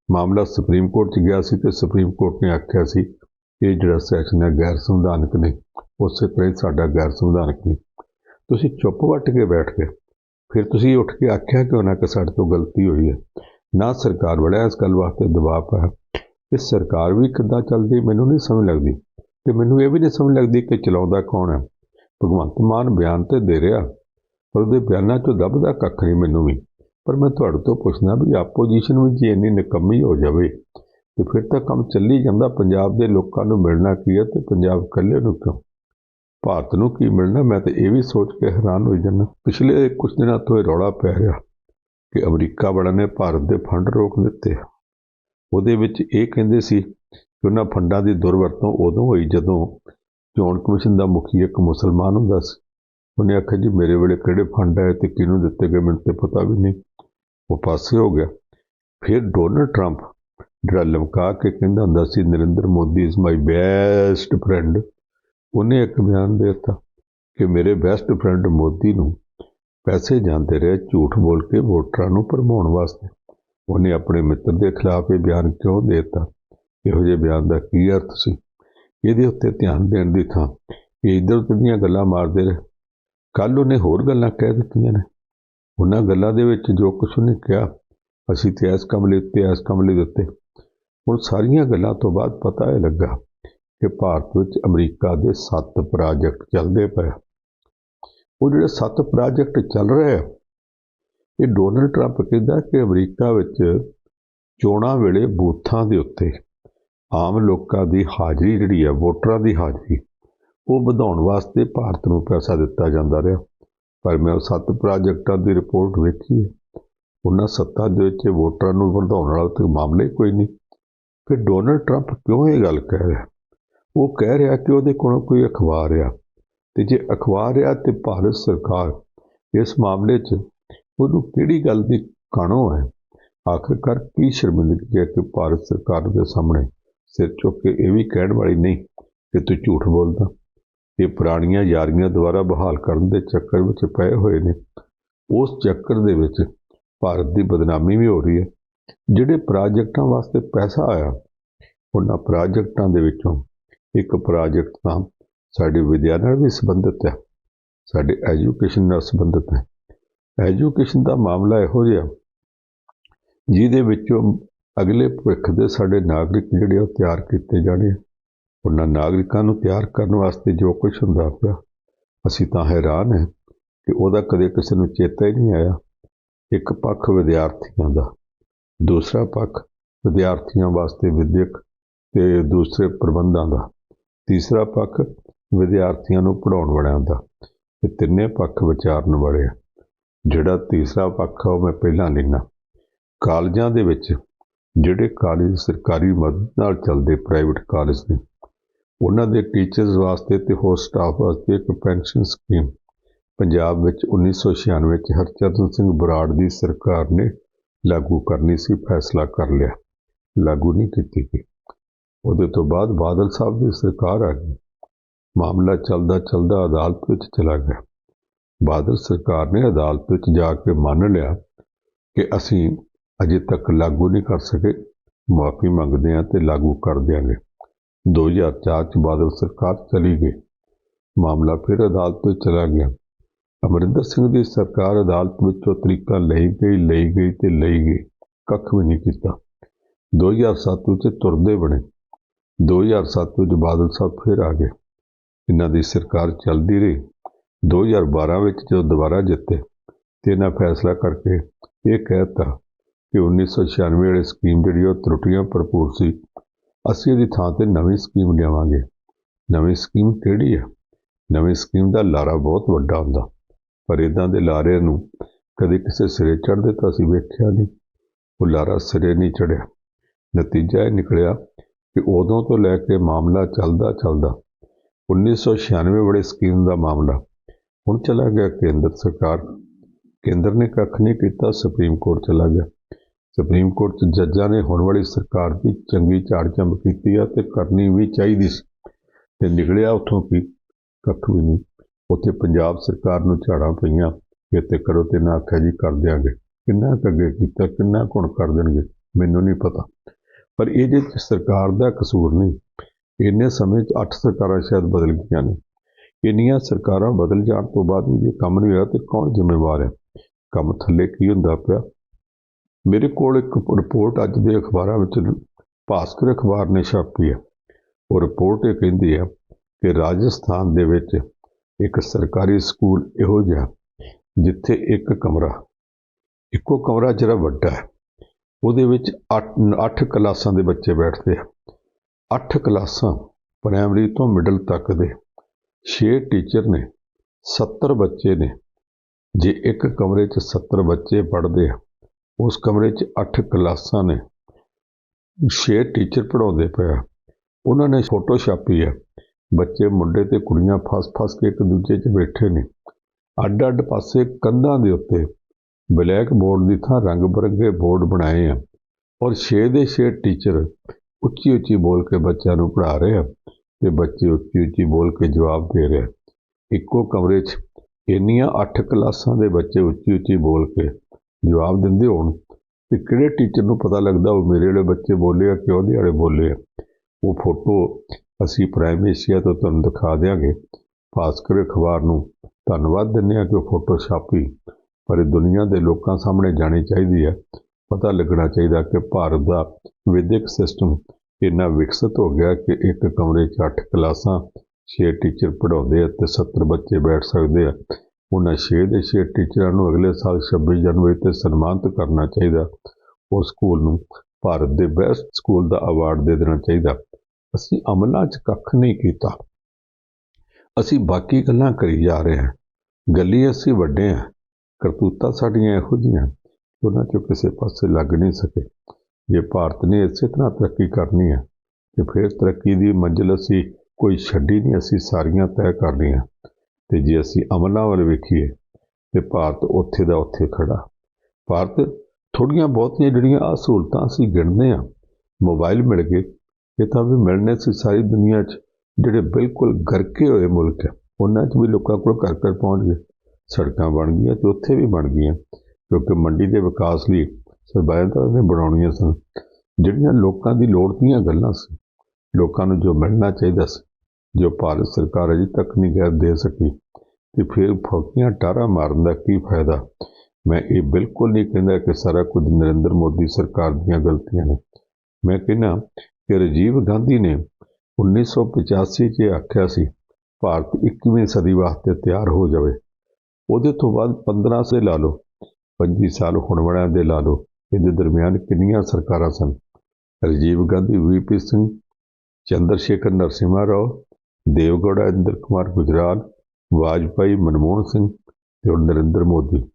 ਮਾਮਲਾ ਸੁਪਰੀਮ ਕੋਰਟ 'ਚ ਗਿਆ ਸੀ ਤੇ ਸੁਪਰੀਮ ਕੋਰਟ ਨੇ ਆਖਿਆ ਸੀ, ਇਹ ਜਿਹੜਾ ਸੈਸ਼ਨ ਹੈ ਗੈਰ ਸੰਵਿਧਾਨਕ ਨਹੀਂ, ਉਸੇ ਤਰ੍ਹਾਂ ਹੀ ਸਾਡਾ ਗੈਰ ਸੰਵਿਧਾਨਕ ਨਹੀਂ। ਤੁਸੀਂ ਚੁੱਪ ਵੱਟ ਕੇ ਬੈਠ ਗਏ। ਫਿਰ ਤੁਸੀਂ ਉੱਠ ਕੇ ਆਖਿਆ ਕਿ ਉਹਨਾਂ ਕਿ ਸਾਡੇ ਤੋਂ ਗਲਤੀ ਹੋਈ ਹੈ? ਨਾ ਸਰਕਾਰ ਵਾਲਿਆ ਇਸ ਗੱਲ ਵਾਸਤੇ ਦਬਾਅ ਪਾਇਆ। ਕਿ ਸਰਕਾਰ ਵੀ ਕਿੱਦਾਂ ਚੱਲਦੀ ਮੈਨੂੰ ਨਹੀਂ ਸਮਝ ਲੱਗਦੀ ਤੇ ਮੈਨੂੰ ਇਹ ਵੀ ਨਹੀਂ ਸਮਝ ਲੱਗਦੀ ਕਿ ਚਲਾਉਂਦਾ ਕੌਣ ਹੈ। ਭਗਵੰਤ ਮਾਨ ਬਿਆਨ ਤੇ ਦੇ ਰਿਹਾ, ਪਰ ਉਹਦੇ ਬਿਆਨਾਂ 'ਚੋਂ ਦੱਬਦਾ ਕੱਖ ਨਹੀਂ ਮੈਨੂੰ ਵੀ। ਪਰ ਮੈਂ ਤੁਹਾਡੇ ਤੋਂ ਪੁੱਛਣਾ ਵੀ ਆਪੋਜੀਸ਼ਨ ਵਿੱਚ ਜੇ ਇੰਨੀ ਨਿਕੰਮੀ ਹੋ ਜਾਵੇ ਤੇ ਫਿਰ ਤਾਂ ਕੰਮ ਚੱਲੀ ਜਾਂਦਾ ਪੰਜਾਬ ਦੇ ਲੋਕਾਂ ਨੂੰ ਮਿਲਣਾ ਕੀ ਹੈ ਤੇ ਪੰਜਾਬ ਇਕੱਲੇ ਨੂੰ ਕਿਉਂ? ਭਾਰਤ ਨੂੰ ਕੀ ਮਿਲਣਾ? ਮੈਂ ਤਾਂ ਇਹ ਵੀ ਸੋਚ ਕੇ ਹੈਰਾਨ ਹੋਈ ਜਾਂਦਾ। ਪਿਛਲੇ ਕੁਝ ਦਿਨਾਂ ਤੋਂ ਇਹ ਰੌਲਾ ਪੈ ਰਿਹਾ ਕਿ ਅਮਰੀਕਾ ਵਾਲਿਆਂ ਨੇ ਭਾਰਤ ਦੇ ਫੰਡ ਰੋਕ ਦਿੱਤੇ। ਉਹਦੇ ਵਿੱਚ ਇਹ ਕਹਿੰਦੇ ਸੀ ਕਿ ਉਹਨਾਂ ਫੰਡਾਂ ਦੀ ਦੁਰਵਰਤੋਂ ਉਦੋਂ ਹੋਈ ਜਦੋਂ ਚੋਣ ਕਮਿਸ਼ਨ ਦਾ ਮੁਖੀ ਇੱਕ ਮੁਸਲਮਾਨ ਹੁੰਦਾ ਸੀ। ਉਹਨੇ ਆਖਿਆ, ਜੀ, ਮੇਰੇ ਵੇਲੇ ਕਿਹੜੇ ਫੰਡ ਆਏ ਤੇ ਕਿਹਨੂੰ ਦਿੱਤੇ ਗਏ ਮੈਨੂੰ ਤੇ ਪਤਾ ਵੀ ਨਹੀਂ। ਉਹ ਪਾਸੇ ਹੋ ਗਿਆ। ਫਿਰ ਡੋਨਲਡ ਟਰੰਪ ਜਿਹੜਾ ਲਮਕਾ ਕੇ ਕਹਿੰਦਾ ਹੁੰਦਾ ਸੀ, Narendra Modi is my best friend. ਉਹਨੇ ਇੱਕ ਬਿਆਨ ਦੇ ਦਿੱਤਾ ਕਿ ਮੇਰੇ ਬੈਸਟ ਫਰੈਂਡ ਮੋਦੀ ਨੂੰ ਪੈਸੇ ਜਾਂਦੇ ਰਹੇ ਝੂਠ ਬੋਲ ਕੇ ਵੋਟਰਾਂ ਨੂੰ ਭਰਮਾਉਣ ਵਾਸਤੇ। ਉਹਨੇ ਆਪਣੇ ਮਿੱਤਰ ਦੇ ਖਿਲਾਫ ਇਹ ਬਿਆਨ ਕਿਉਂ ਦੇ ਦਿੱਤਾ? ਇਹੋ ਜਿਹੇ ਬਿਆਨ ਦਾ ਕੀ ਅਰਥ ਸੀ? ਇਹਦੇ ਉੱਤੇ ਧਿਆਨ ਦੇਣ ਦੀ ਥਾਂ ਇਹ ਇੱਧਰ ਉੱਧਰ ਦੀਆਂ ਗੱਲਾਂ ਮਾਰਦੇ ਰਹੇ। ਕੱਲ ਉਹਨੇ ਹੋਰ ਗੱਲਾਂ ਕਹਿ ਦਿੱਤੀਆਂ ਨੇ। ਉਹਨਾਂ ਗੱਲਾਂ ਦੇ ਵਿੱਚ ਜੋ ਕੁਝ ਉਹਨੇ ਕਿਹਾ, ਅਸੀਂ ਤੇ ਇਸ ਕਮਲੇ ਉੱਤੇ, ਇਸ ਕਮਲੇ ਦੇ ਉੱਤੇ। ਹੁਣ ਸਾਰੀਆਂ ਗੱਲਾਂ ਤੋਂ ਬਾਅਦ ਪਤਾ ਇਹ ਲੱਗਾ ਕਿ ਭਾਰਤ ਵਿੱਚ ਅਮਰੀਕਾ ਦੇ ਸੱਤ ਪ੍ਰੋਜੈਕਟ ਚੱਲਦੇ ਪਏ। ਉਹ ਜਿਹੜੇ ਸੱਤ ਪ੍ਰੋਜੈਕਟ ਚੱਲ ਰਹੇ ਆ, ਇਹ ਡੋਨਲਡ ਟਰੰਪ ਕਹਿੰਦਾ ਕਿ ਅਮਰੀਕਾ ਵਿੱਚ ਚੋਣਾਂ ਵੇਲੇ ਬੂਥਾਂ ਦੇ ਉੱਤੇ ਆਮ ਲੋਕਾਂ ਦੀ ਹਾਜ਼ਰੀ ਜਿਹੜੀ ਹੈ ਵੋਟਰਾਂ ਦੀ ਹਾਜ਼ਰੀ, ਉਹ ਵਧਾਉਣ ਵਾਸਤੇ ਭਾਰਤ ਨੂੰ ਪੈਸਾ ਦਿੱਤਾ ਜਾਂਦਾ ਰਿਹਾ। ਪਰ ਮੈਂ ਉਹ ਸੱਤ ਪ੍ਰੋਜੈਕਟਾਂ ਦੀ ਰਿਪੋਰਟ ਵੇਖੀ ਹੈ ਉਹਨਾਂ ਸੱਤਾ ਦੇ ਵਿੱਚ ਵੋਟਰਾਂ ਨੂੰ ਵਧਾਉਣ ਵਾਲਾ ਤੇ ਮਾਮਲੇ ਕੋਈ ਨਹੀਂ। ਫਿਰ ਡੋਨਲਡ ਟਰੰਪ ਕਿਉਂ ਇਹ ਗੱਲ ਕਹਿ ਰਿਹਾ? ਉਹ ਕਹਿ ਰਿਹਾ ਕਿ ਉਹਦੇ ਕੋਲ ਕੋਈ ਅਖਬਾਰ ਆ। ਤੇ ਜੇ ਅਖਬਾਰ ਆ ਤੇ ਭਾਰਤ ਸਰਕਾਰ ਇਸ ਮਾਮਲੇ 'ਚ ਉਹਨੂੰ ਕਿਹੜੀ ਗੱਲ ਦੀ ਕਾਣੋ ਹੈ? ਆਖਰਕਾਰ ਕੀ ਸ਼ਰਮਿੰਦਗੀ ਹੈ ਕਿ ਭਾਰਤ ਸਰਕਾਰ ਦੇ ਸਾਹਮਣੇ ਸਿਰ ਚੁੱਕ ਕੇ ਇਹ ਵੀ ਕਹਿਣ ਵਾਲੀ ਨਹੀਂ ਕਿ ਤੂੰ ਝੂਠ ਬੋਲਦਾ। ਇਹ ਪੁਰਾਣੀਆਂ ਯਾਰੀਆਂ ਦੁਆਰਾ ਬਹਾਲ ਕਰਨ ਦੇ ਚੱਕਰ ਵਿੱਚ ਪਏ ਹੋਏ ਨੇ। ਉਸ ਚੱਕਰ ਦੇ ਵਿੱਚ ਭਾਰਤ ਦੀ ਬਦਨਾਮੀ ਵੀ ਹੋ ਰਹੀ ਹੈ। ਜਿਹੜੇ ਪ੍ਰਾਜੈਕਟਾਂ ਵਾਸਤੇ ਪੈਸਾ ਆਇਆ, ਉਹਨਾਂ ਪ੍ਰਾਜੈਕਟਾਂ ਦੇ ਵਿੱਚੋਂ ਇੱਕ ਪ੍ਰੋਜੈਕਟ ਤਾਂ ਸਾਡੇ ਵਿਦਿਆ ਨਾਲ ਵੀ ਸੰਬੰਧਿਤ ਹੈ, ਸਾਡੇ ਐਜੂਕੇਸ਼ਨ ਨਾਲ ਸੰਬੰਧਿਤ ਹੈ। ਐਜੂਕੇਸ਼ਨ ਦਾ ਮਾਮਲਾ ਇਹੋ ਜਿਹਾ, ਜਿਹਦੇ ਵਿੱਚੋਂ ਅਗਲੇ ਭਵਿੱਖ ਦੇ ਸਾਡੇ ਨਾਗਰਿਕ ਜਿਹੜੇ ਉਹ ਤਿਆਰ ਕੀਤੇ ਜਾਣੇ ਉਹਨਾਂ ਨਾਗਰਿਕਾਂ ਨੂੰ ਤਿਆਰ ਕਰਨ ਵਾਸਤੇ ਜੋ ਕੁਝ ਹੁੰਦਾ ਪਿਆ, ਅਸੀਂ ਤਾਂ ਹੈਰਾਨ ਹੈ ਕਿ ਉਹਦਾ ਕਦੇ ਕਿਸੇ ਨੂੰ ਚੇਤਾ ਹੀ ਨਹੀਂ ਆਇਆ। ਇੱਕ ਪੱਖ ਵਿਦਿਆਰਥੀਆਂ ਦਾ, ਦੂਸਰਾ ਪੱਖ ਵਿਦਿਆਰਥੀਆਂ ਵਾਸਤੇ ਵਿਦਿਅਕ ਤੇ ਦੂਸਰੇ ਪ੍ਰਬੰਧਾਂ ਦਾ। ਤੀਸਰਾ ਪੱਖ ਵਿਦਿਆਰਥੀਆਂ ਨੂੰ ਪੜਾਉਣ ਵਾਲਿਆਂ ਦਾ। ਇਹ ਤਿੰਨੇ ਪੱਖ ਵਿਚਾਰਨ ਵਾਲੇ ਆ। ਜਿਹੜਾ ਤੀਸਰਾ ਪੱਖ ਆ, ਉਹ ਮੈਂ ਪਹਿਲਾਂ ਲਿਖਣਾ। ਕਾਲਜਾਂ ਦੇ ਵਿੱਚ ਜਿਹੜੇ ਕਾਲਜ ਸਰਕਾਰੀ ਮਦਦ ਨਾਲ ਚੱਲਦੇ ਪ੍ਰਾਈਵੇਟ ਕਾਲਜ ਨੇ, ਉਹਨਾਂ ਦੇ ਟੀਚਰਸ ਵਾਸਤੇ ਤੇ ਹੋਰ ਸਟਾਫ ਵਾਸਤੇ ਇੱਕ ਪੈਨਸ਼ਨ ਸਕੀਮ ਪੰਜਾਬ ਵਿੱਚ 1996 ਵਿੱਚ ਹਰਚਰਨ ਸਿੰਘ ਬਰਾੜ ਦੀ ਸਰਕਾਰ ਨੇ ਲਾਗੂ ਕਰਨੀ ਸੀ, ਫੈਸਲਾ ਕਰ ਲਿਆ। ਲਾਗੂ ਨਹੀਂ ਕੀਤੀ ਗਈ। ਉਹਦੇ ਤੋਂ ਬਾਅਦ ਬਾਦਲ ਸਾਹਿਬ ਦੀ ਸਰਕਾਰ ਆ ਗਈ। ਮਾਮਲਾ ਚੱਲਦਾ ਚੱਲਦਾ ਅਦਾਲਤ ਵਿੱਚ ਚਲਾ ਗਿਆ। ਬਾਦਲ ਸਰਕਾਰ ਨੇ ਅਦਾਲਤ ਵਿੱਚ ਜਾ ਕੇ ਮੰਨ ਲਿਆ ਕਿ ਅਸੀਂ ਅਜੇ ਤੱਕ ਲਾਗੂ ਨਹੀਂ ਕਰ ਸਕੇ। ਮਾਫੀ ਮੰਗਦੇ ਹਾਂ ਤੇ ਲਾਗੂ ਕਰ ਦਿਆਂਗੇ। 2004 ਚ ਬਾਦਲ ਸਰਕਾਰ ਚਲੀ ਗਈ। ਮਾਮਲਾ ਫਿਰ ਅਦਾਲਤ ਵਿੱਚ ਚਲਾ ਗਿਆ। ਅਮਰਿੰਦਰ ਸਿੰਘ ਦੀ ਸਰਕਾਰ ਅਦਾਲਤ ਵਿੱਚੋਂ ਤਰੀਕਾ ਲਈ ਗਈ ਲਈ ਗਈ ਤੇ ਲਈ ਗਈ। ਕੱਖ ਵੀ ਨਹੀਂ ਕੀਤਾ। 2007 ਵਿੱਚ ਤੁਰਦੇ ਬਣੇ। 2007 ਵਿੱਚ ਬਾਦਲ ਸਾਹਿਬ ਫਿਰ ਆ ਗਏ। ਇਹਨਾਂ ਦੀ ਸਰਕਾਰ ਚੱਲਦੀ ਰਹੀ। 2012 ਵਿੱਚ ਜਦੋਂ ਦੁਬਾਰਾ ਜਿੱਤੇ ਤੇ ਇਹਨਾਂ ਫੈਸਲਾ ਕਰਕੇ ਇਹ ਕਹਿਤਾ ਕਿ 1996 ਵਾਲੀ ਸਕੀਮ ਜਿਹੜੀ ਉਹ ਤਰੁੱਟੀਆਂ ਭਰਪੂਰ ਸੀ। ਅਸੀਂ ਇਹਦੀ ਥਾਂ ਤੇ ਨਵੀਂ ਸਕੀਮ ਲਿਆਵਾਂਗੇ। ਨਵੀਂ ਸਕੀਮ ਕਿਹੜੀ ਹੈ ਨਵੀਂ ਸਕੀਮ ਦਾ ਲਾਰਾ ਬਹੁਤ ਵੱਡਾ ਹੁੰਦਾ। ਪਰ ਇਦਾਂ ਦੇ ਲਾਰੇ ਨੂੰ ਕਦੇ ਕਿਸੇ ਸਿਰੇ ਚੜ੍ਹਦੇ ਤਾਂ ਅਸੀਂ ਵੇਖਿਆ ਨਹੀਂ। ਉਹ ਲਾਰਾ ਸਿਰੇ ਨਹੀਂ ਚੜਿਆ ਨਤੀਜਾ ਇਹ ਨਿਕਲਿਆ ਕਿ ਉਦੋਂ ਤੋਂ ਲੈ ਕੇ ਮਾਮਲਾ ਚੱਲਦਾ ਚੱਲਦਾ 1996 ਵੇਲੇ ਸਕੀਮ ਦਾ ਮਾਮਲਾ ਹੁਣ ਚਲਾ ਗਿਆ ਕੇਂਦਰ ਸਰਕਾਰ। ਕੇਂਦਰ ਨੇ ਕੱਖ ਨਹੀਂ ਕੀਤਾ, ਸੁਪਰੀਮ ਕੋਰਟ ਚਲਾ ਗਿਆ। ਸੁਪਰੀਮ ਕੋਰਟ ਚ ਜੱਜਾਂ ਨੇ ਹੁਣ ਵਾਲੀ ਸਰਕਾਰ ਦੀ ਚੰਗੀ ਝਾੜ ਚੰਬ ਕੀਤੀ ਆ ਤੇ ਕਰਨੀ ਵੀ ਚਾਹੀਦੀ ਸੀ। ਤੇ ਨਿਕਲਿਆ ਉੱਥੋਂ ਕੀ? ਕੱਖ ਵੀ ਨਹੀਂ। ਉੱਥੇ ਪੰਜਾਬ ਸਰਕਾਰ ਨੂੰ ਝਾੜਾਂ ਪਈਆਂ। ਕਿ ਤੇ ਕਰੋ ਤੇ ਨਾ ਆਖਿਆ ਜੀ, ਕਰ ਦਿਆਂਗੇ। ਕਿੰਨਾ ਕੁ ਅੱਗੇ ਕੀਤਾ, ਕਿੰਨਾ ਕੁਣ ਕਰ ਦੇਣਗੇ? ਮੈਨੂੰ ਨਹੀਂ ਪਤਾ। ਪਰ ਇਹ ਜੇ ਸਰਕਾਰ ਦਾ ਕਸੂਰ ਨਹੀਂ। ਇੰਨੇ ਸਮੇਂ 'ਚ ਅੱਠ ਸਰਕਾਰਾਂ ਸ਼ਾਇਦ ਬਦਲ ਗਈਆਂ ਨੇ। ਇੰਨੀਆਂ ਸਰਕਾਰਾਂ ਬਦਲ ਜਾਣ ਤੋਂ ਬਾਅਦ ਵੀ ਜੇ ਕੰਮ ਨਹੀਂ ਹੋਇਆ ਤੇ ਕੌਣ ਜ਼ਿੰਮੇਵਾਰ ਹੈ? ਕੰਮ ਥੱਲੇ ਕੀ ਹੁੰਦਾ ਪਿਆ? ਮੇਰੇ ਕੋਲ ਇੱਕ ਰਿਪੋਰਟ ਅੱਜ ਦੇ ਅਖਬਾਰਾਂ ਵਿੱਚ ਭਾਸਕਰ ਅਖਬਾਰ ਨੇ ਛਾਪੀ ਹੈ। ਉਹ ਰਿਪੋਰਟ ਇਹ ਕਹਿੰਦੀ ਹੈ ਕਿ ਰਾਜਸਥਾਨ ਦੇ ਵਿੱਚ ਇੱਕ ਸਰਕਾਰੀ ਸਕੂਲ ਇਹੋ ਜਿਹਾ ਜਿੱਥੇ ਇੱਕ ਕਮਰਾ, ਇੱਕੋ ਕਮਰਾ ਜਿਹੜਾ ਵੱਡਾ ਹੈ। ਉਹਦੇ ਵਿੱਚ 8 8 ਕਲਾਸਾਂ ਦੇ ਬੱਚੇ ਬੈਠਦੇ ਆ। 8 ਕਲਾਸਾਂ ਪ੍ਰਾਇਮਰੀ ਤੋਂ ਮਿਡਲ ਤੱਕ ਦੇ 6 ਟੀਚਰ ਨੇ 70 ਬੱਚੇ ਨੇ। ਜੇ ਇੱਕ ਕਮਰੇ 'ਚ 70 ਬੱਚੇ ਪੜ੍ਹਦੇ ਆ, ਉਸ ਕਮਰੇ 'ਚ 8 ਕਲਾਸਾਂ ਨੇ। 6 ਟੀਚਰ ਪੜਾਉਂਦੇ ਪਿਆ ਉਹਨਾਂ ਨੇ ਫੋਟੋ ਛਾਪੀ ਹੈ ਬੱਚੇ ਮੁੰਡੇ ਤੇ ਕੁੜੀਆਂ ਫਸ-ਫਸ ਕੇ ਇੱਕ ਦੂਜੇ 'ਚ ਬੈਠੇ ਨੇ। ਅੱਡ-ਅੱਡ ਪਾਸੇ ਕੰਧਾਂ ਦੇ ਉੱਤੇ ਬਲੈਕ ਬੋਰਡ ਦੀ ਥਾਂ ਰੰਗ ਬਰੰਗੇ ਬੋਰਡ ਬਣਾਏ ਆ ਔਰ ਛੇ ਦੇ ਛੇ ਟੀਚਰ ਉੱਚੀ ਉੱਚੀ ਬੋਲ ਕੇ ਬੱਚਿਆਂ ਨੂੰ ਪੜ੍ਹਾ ਰਹੇ ਆ ਤੇ ਬੱਚੇ ਉੱਚੀ ਉੱਚੀ ਬੋਲ ਕੇ ਜਵਾਬ ਦੇ ਰਹੇ ਆ। ਇੱਕੋ ਕਮਰੇ 'ਚ ਇੰਨੀਆਂ 8 ਕਲਾਸਾਂ ਦੇ ਬੱਚੇ ਉੱਚੀ ਉੱਚੀ ਬੋਲ ਕੇ ਜਵਾਬ ਦਿੰਦੇ ਹੋਣ ਤੇ ਕਿਹੜੇ ਟੀਚਰ ਨੂੰ ਪਤਾ ਲੱਗਦਾ ਉਹ ਮੇਰੇ ਵਾਲੇ ਬੱਚੇ ਬੋਲੇ ਆ ਕਿ ਉਹਦੇ ਵਾਲੇ ਬੋਲੇ ਆ। ਉਹ ਫੋਟੋ ਅਸੀਂ ਪ੍ਰਾਈਮ ਏਸ਼ੀਆ ਤੋਂ ਤੁਹਾਨੂੰ ਦਿਖਾ ਦਿਆਂਗੇ। ਭਾਸਕਰ ਅਖਬਾਰ ਨੂੰ ਧੰਨਵਾਦ ਦਿੰਦੇ ਆ ਕਿ ਉਹ ਫੋਟੋ ਛਾਪੀ ਪਰ ਇਹ ਦੁਨੀਆ ਦੇ ਲੋਕਾਂ ਸਾਹਮਣੇ ਜਾਣੀ ਚਾਹੀਦੀ ਹੈ। ਪਤਾ ਲੱਗਣਾ ਚਾਹੀਦਾ ਕਿ ਭਾਰਤ ਦਾ ਵਿਦਿਅਕ ਸਿਸਟਮ ਇੰਨਾ ਵਿਕਸਿਤ ਹੋ ਗਿਆ ਕਿ ਇੱਕ ਕਮਰੇ 'ਚ 8 ਕਲਾਸਾਂ 6 ਟੀਚਰ ਪੜ੍ਹਾਉਂਦੇ ਆ ਤੇ 70 ਬੱਚੇ ਬੈਠ ਸਕਦੇ ਆ। ਉਹਨਾਂ 6 ਦੇ 6 ਟੀਚਰਾਂ ਨੂੰ ਅਗਲੇ ਸਾਲ 26 ਜਨਵਰੀ ਤੇ ਸਨਮਾਨਿਤ ਕਰਨਾ ਚਾਹੀਦਾ। ਉਸ ਸਕੂਲ ਨੂੰ ਭਾਰਤ ਦੇ ਬੈਸਟ ਸਕੂਲ ਦਾ ਅਵਾਰਡ ਦੇ ਦੇਣਾ ਚਾਹੀਦਾ। ਅਸੀਂ ਅਮਲਾਂ 'ਚ ਕੱਖ ਨਹੀਂ ਕੀਤਾ। ਅਸੀਂ ਬਾਕੀ ਗੱਲਾਂ ਕਰੀ ਜਾ ਰਹੇ ਹਾਂ। ਗੱਲੀ ਅਸੀਂ ਵੱਡੇ ਹਾਂ। ਕਰਤੂਤਾਂ ਸਾਡੀਆਂ ਇਹੋ ਜਿਹੀਆਂ ਉਹਨਾਂ 'ਚੋਂ ਕਿਸੇ ਪਾਸੇ ਲੱਗ ਨਹੀਂ ਸਕੇ। ਜੇ ਭਾਰਤ ਨੇ ਇਸੇ ਤਰ੍ਹਾਂ ਤਰੱਕੀ ਕਰਨੀ ਹੈ, ਤੇ ਫਿਰ ਤਰੱਕੀ ਦੀ ਮੰਜ਼ਿਲ ਅਸੀਂ ਕੋਈ ਛੱਡੀ ਨਹੀਂ, ਅਸੀਂ ਸਾਰੀਆਂ ਤੈਅ ਕਰ ਲਈਆਂ। ਤੇ ਜੇ ਅਸੀਂ ਅਮਲਾਂ ਵੱਲ ਵੇਖੀਏ, ਤੇ ਭਾਰਤ ਉੱਥੇ ਦਾ ਉੱਥੇ ਖੜਾ। ਭਾਰਤ ਥੋੜੀਆਂ ਬਹੁਤੀਆਂ ਜਿਹੜੀਆਂ ਆ ਸਹੂਲਤਾਂ ਅਸੀਂ ਗਿਣਦੇ ਆ ਮੋਬਾਈਲ ਮਿਲ ਗਏ, ਇਹ ਤਾਂ ਵੀ ਮਿਲਣੇ ਸੀ ਸਾਰੀ ਦੁਨੀਆ 'ਚ, ਜਿਹੜੇ ਬਿਲਕੁਲ ਗਰਕੇ ਹੋਏ ਮੁਲਕ ਹੈ, ਉਹਨਾਂ 'ਚ ਵੀ ਲੋਕਾਂ ਕੋਲ ਘਰ ਘਰ ਪਹੁੰਚ ਗਏ। ਸੜਕਾਂ ਬਣ ਗਈਆਂ ਤੇ ਉੱਥੇ ਵੀ ਬਣ ਗਈਆਂ, ਕਿਉਂਕਿ ਮੰਡੀ ਦੇ ਵਿਕਾਸ ਲਈ ਸਰਬਾਇਤਾਂ ਨੇ ਬਣਾਉਣੀਆਂ ਸਨ। ਜਿਹੜੀਆਂ ਲੋਕਾਂ ਦੀ ਲੋੜ ਦੀਆਂ ਗੱਲਾਂ ਸੀ ਲੋਕਾਂ ਨੂੰ ਜੋ ਮਿਲਣਾ ਚਾਹੀਦਾ ਸੀ, ਜੋ ਭਾਰਤ ਸਰਕਾਰ ਅਜੇ ਤੱਕ ਨਹੀਂ ਕਰ ਦੇ ਸਕੀ, ਤੇ ਫਿਰ ਫੌਕੀਆਂ ਟਾਰਾ ਮਾਰਨ ਦਾ ਕੀ ਫਾਇਦਾ? ਮੈਂ ਇਹ ਬਿਲਕੁਲ ਨਹੀਂ ਕਹਿੰਦਾ ਕਿ ਸਾਰਾ ਕੁਝ ਨਰਿੰਦਰ ਮੋਦੀ ਸਰਕਾਰ ਦੀਆਂ ਗਲਤੀਆਂ ਨੇ। ਮੈਂ ਕਹਿੰਦਾ ਕਿ ਰਾਜੀਵ ਗਾਂਧੀ ਨੇ 1985 'ਚ ਆਖਿਆ ਸੀ, ਭਾਰਤ 21ਵੀਂ ਸਦੀ ਵਾਸਤੇ ਤਿਆਰ ਹੋ ਜਾਵੇ। ਉਹਦੇ ਤੋਂ ਬਾਅਦ 15 ਸੇ ਲਾ ਲਓ 25 ਸਾਲ ਹੁਣ ਵਾਲਿਆਂ ਦੇ ਲਾ ਲਓ। ਇਹਦੇ ਦਰਮਿਆਨ ਕਿੰਨੀਆਂ ਸਰਕਾਰਾਂ ਸਨ? ਰਾਜੀਵ ਗਾਂਧੀ, ਵੀਪੀ ਸਿੰਘ, ਚੰਦਰ ਸ਼ੇਖਰ ਨਰਸਿਮਹਾ ਰਾਓ, ਦੇਵਗੌੜਾ, ਇੰਦਰ ਕੁਮਾਰ ਗੁਜਰਾਲ, ਵਾਜਪਾਈ, ਮਨਮੋਹਨ ਸਿੰਘ ਤੇ ਹੁਣ ਨਰਿੰਦਰ ਮੋਦੀ।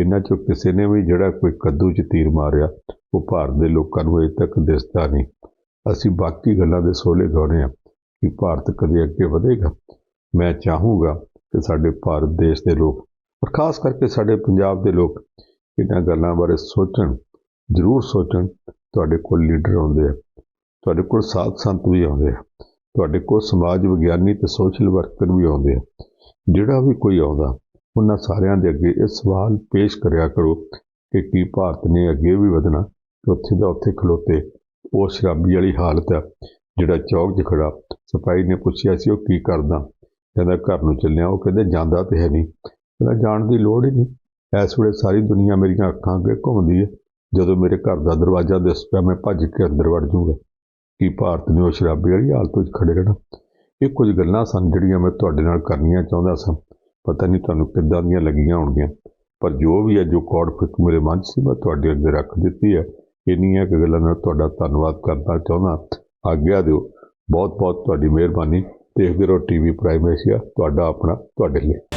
ਇਹਨਾਂ ਚੋਂ ਕਿਸੇ ਨੇ ਵੀ ਜਿਹੜਾ ਕੋਈ ਕੱਦੂ 'ਚ ਤੀਰ ਮਾਰਿਆ, ਉਹ ਭਾਰਤ ਦੇ ਲੋਕਾਂ ਨੂੰ ਅਜੇ ਤੱਕ ਦਿਸਦਾ ਨਹੀਂ। ਅਸੀਂ ਬਾਕੀ ਗੱਲਾਂ ਦੇ ਸੋਲੇ ਗਾਉਣੇ ਆ ਕਿ ਭਾਰਤ ਕਦੇ ਅੱਗੇ ਵਧੇਗਾ। ਮੈਂ ਚਾਹੂੰਗਾ ਕਿ ਸਾਡੇ ਭਾਰਤ ਦੇਸ਼ ਦੇ ਲੋਕ ਔਰ ਖਾਸ ਕਰਕੇ ਸਾਡੇ ਪੰਜਾਬ ਦੇ ਲੋਕ ਇਹਨਾਂ ਗੱਲਾਂ ਬਾਰੇ ਸੋਚਣ, ਜ਼ਰੂਰ ਸੋਚਣ, ਤੁਹਾਡੇ ਕੋਲ ਲੀਡਰ ਆਉਂਦੇ ਆ, ਤੁਹਾਡੇ ਕੋਲ ਸਾਧ ਸੰਤ ਵੀ ਆਉਂਦੇ ਆ, ਤੁਹਾਡੇ ਕੋਲ ਸਮਾਜ ਵਿਗਿਆਨੀ ਤੇ ਸੋਸ਼ਲ ਵਰਕਰ ਵੀ ਆਉਂਦੇ ਆ, ਜਿਹੜਾ ਵੀ ਕੋਈ ਆਉਂਦਾ, ਉਹਨਾਂ ਸਾਰਿਆਂ ਦੇ ਅੱਗੇ ਇਹ ਸਵਾਲ ਪੇਸ਼ ਕਰਿਆ ਕਰੋ ਕਿ ਕੀ ਭਾਰਤ ਨੇ ਅੱਗੇ ਵੀ ਵਧਣਾ ਤੇ ਉੱਥੇ ਦਾ ਉੱਥੇ ਖਲੋਤੇ, ਉਹ ਸ਼ਰਾਬੀ ਵਾਲੀ ਹਾਲਤ ਆ, ਜਿਹੜਾ ਚੌਕ 'ਚ ਖੜਾ ਸਪਾਈ ਨੇ ਪੁੱਛਿਆ ਸੀ ਉਹ ਕੀ ਕਰਦਾ। ਕਹਿੰਦਾ ਘਰ ਨੂੰ ਚੱਲਿਆ, ਉਹ ਕਹਿੰਦੇ ਜਾਂਦਾ ਤੇ ਹੈ ਨਹੀਂ। ਕਹਿੰਦਾ ਜਾਣ ਦੀ ਲੋੜ ਹੀ ਨਹੀਂ। ਇਸ ਵੇਲੇ ਸਾਰੀ ਦੁਨੀਆ ਮੇਰੀਆਂ ਅੱਖਾਂ ਅੱਗੇ ਘੁੰਮਦੀ ਹੈ। ਜਦੋਂ ਮੇਰੇ ਘਰ ਦਾ ਦਰਵਾਜ਼ਾ ਦਿਸ ਪਿਆ ਮੈਂ ਭੱਜ ਕੇ ਅੰਦਰ ਵੜ ਜਾਊਗਾ। ਕਿ ਭਾਰਤ ਨੇ ਉਹ ਸ਼ਰਾਬੀ ਵਾਲੀ ਹਾਲਤ ਵਿੱਚ ਖੜੇ ਰਹਿਣਾ? ਇਹ ਕੁਝ ਗੱਲਾਂ ਸਨ ਜਿਹੜੀਆਂ ਮੈਂ ਤੁਹਾਡੇ ਨਾਲ ਕਰਨੀਆਂ ਚਾਹੁੰਦਾ ਸਾਂ। ਪਤਾ ਨਹੀਂ ਤੁਹਾਨੂੰ ਕਿੱਦਾਂ ਦੀਆਂ ਲੱਗੀਆਂ ਹੋਣਗੀਆਂ। ਪਰ ਜੋ ਵੀ ਹੈ, ਜੋ ਕੌੜ ਫਿਕ ਮੇਰੇ ਮਨ 'ਚ ਸੀ, ਮੈਂ ਤੁਹਾਡੇ ਅੱਗੇ ਰੱਖ ਦਿੱਤੀ ਹੈ। ਇੰਨੀਆਂ ਕਿ ਗੱਲਾਂ ਨਾਲ ਤੁਹਾਡਾ ਧੰਨਵਾਦ ਕਰਨਾ ਚਾਹੁੰਦਾ। ਆਗਿਆ ਦਿਓ। ਬਹੁਤ ਬਹੁਤ ਤੁਹਾਡੀ ਮਿਹਰਬਾਨੀ। ਦੇਖਦੇ ਰਹੋ ਟੀਵੀ ਪ੍ਰਾਈਮ ਏਸ਼ੀਆ ਤੁਹਾਡਾ ਆਪਣਾ ਤੁਹਾਡੇ ਲਈ।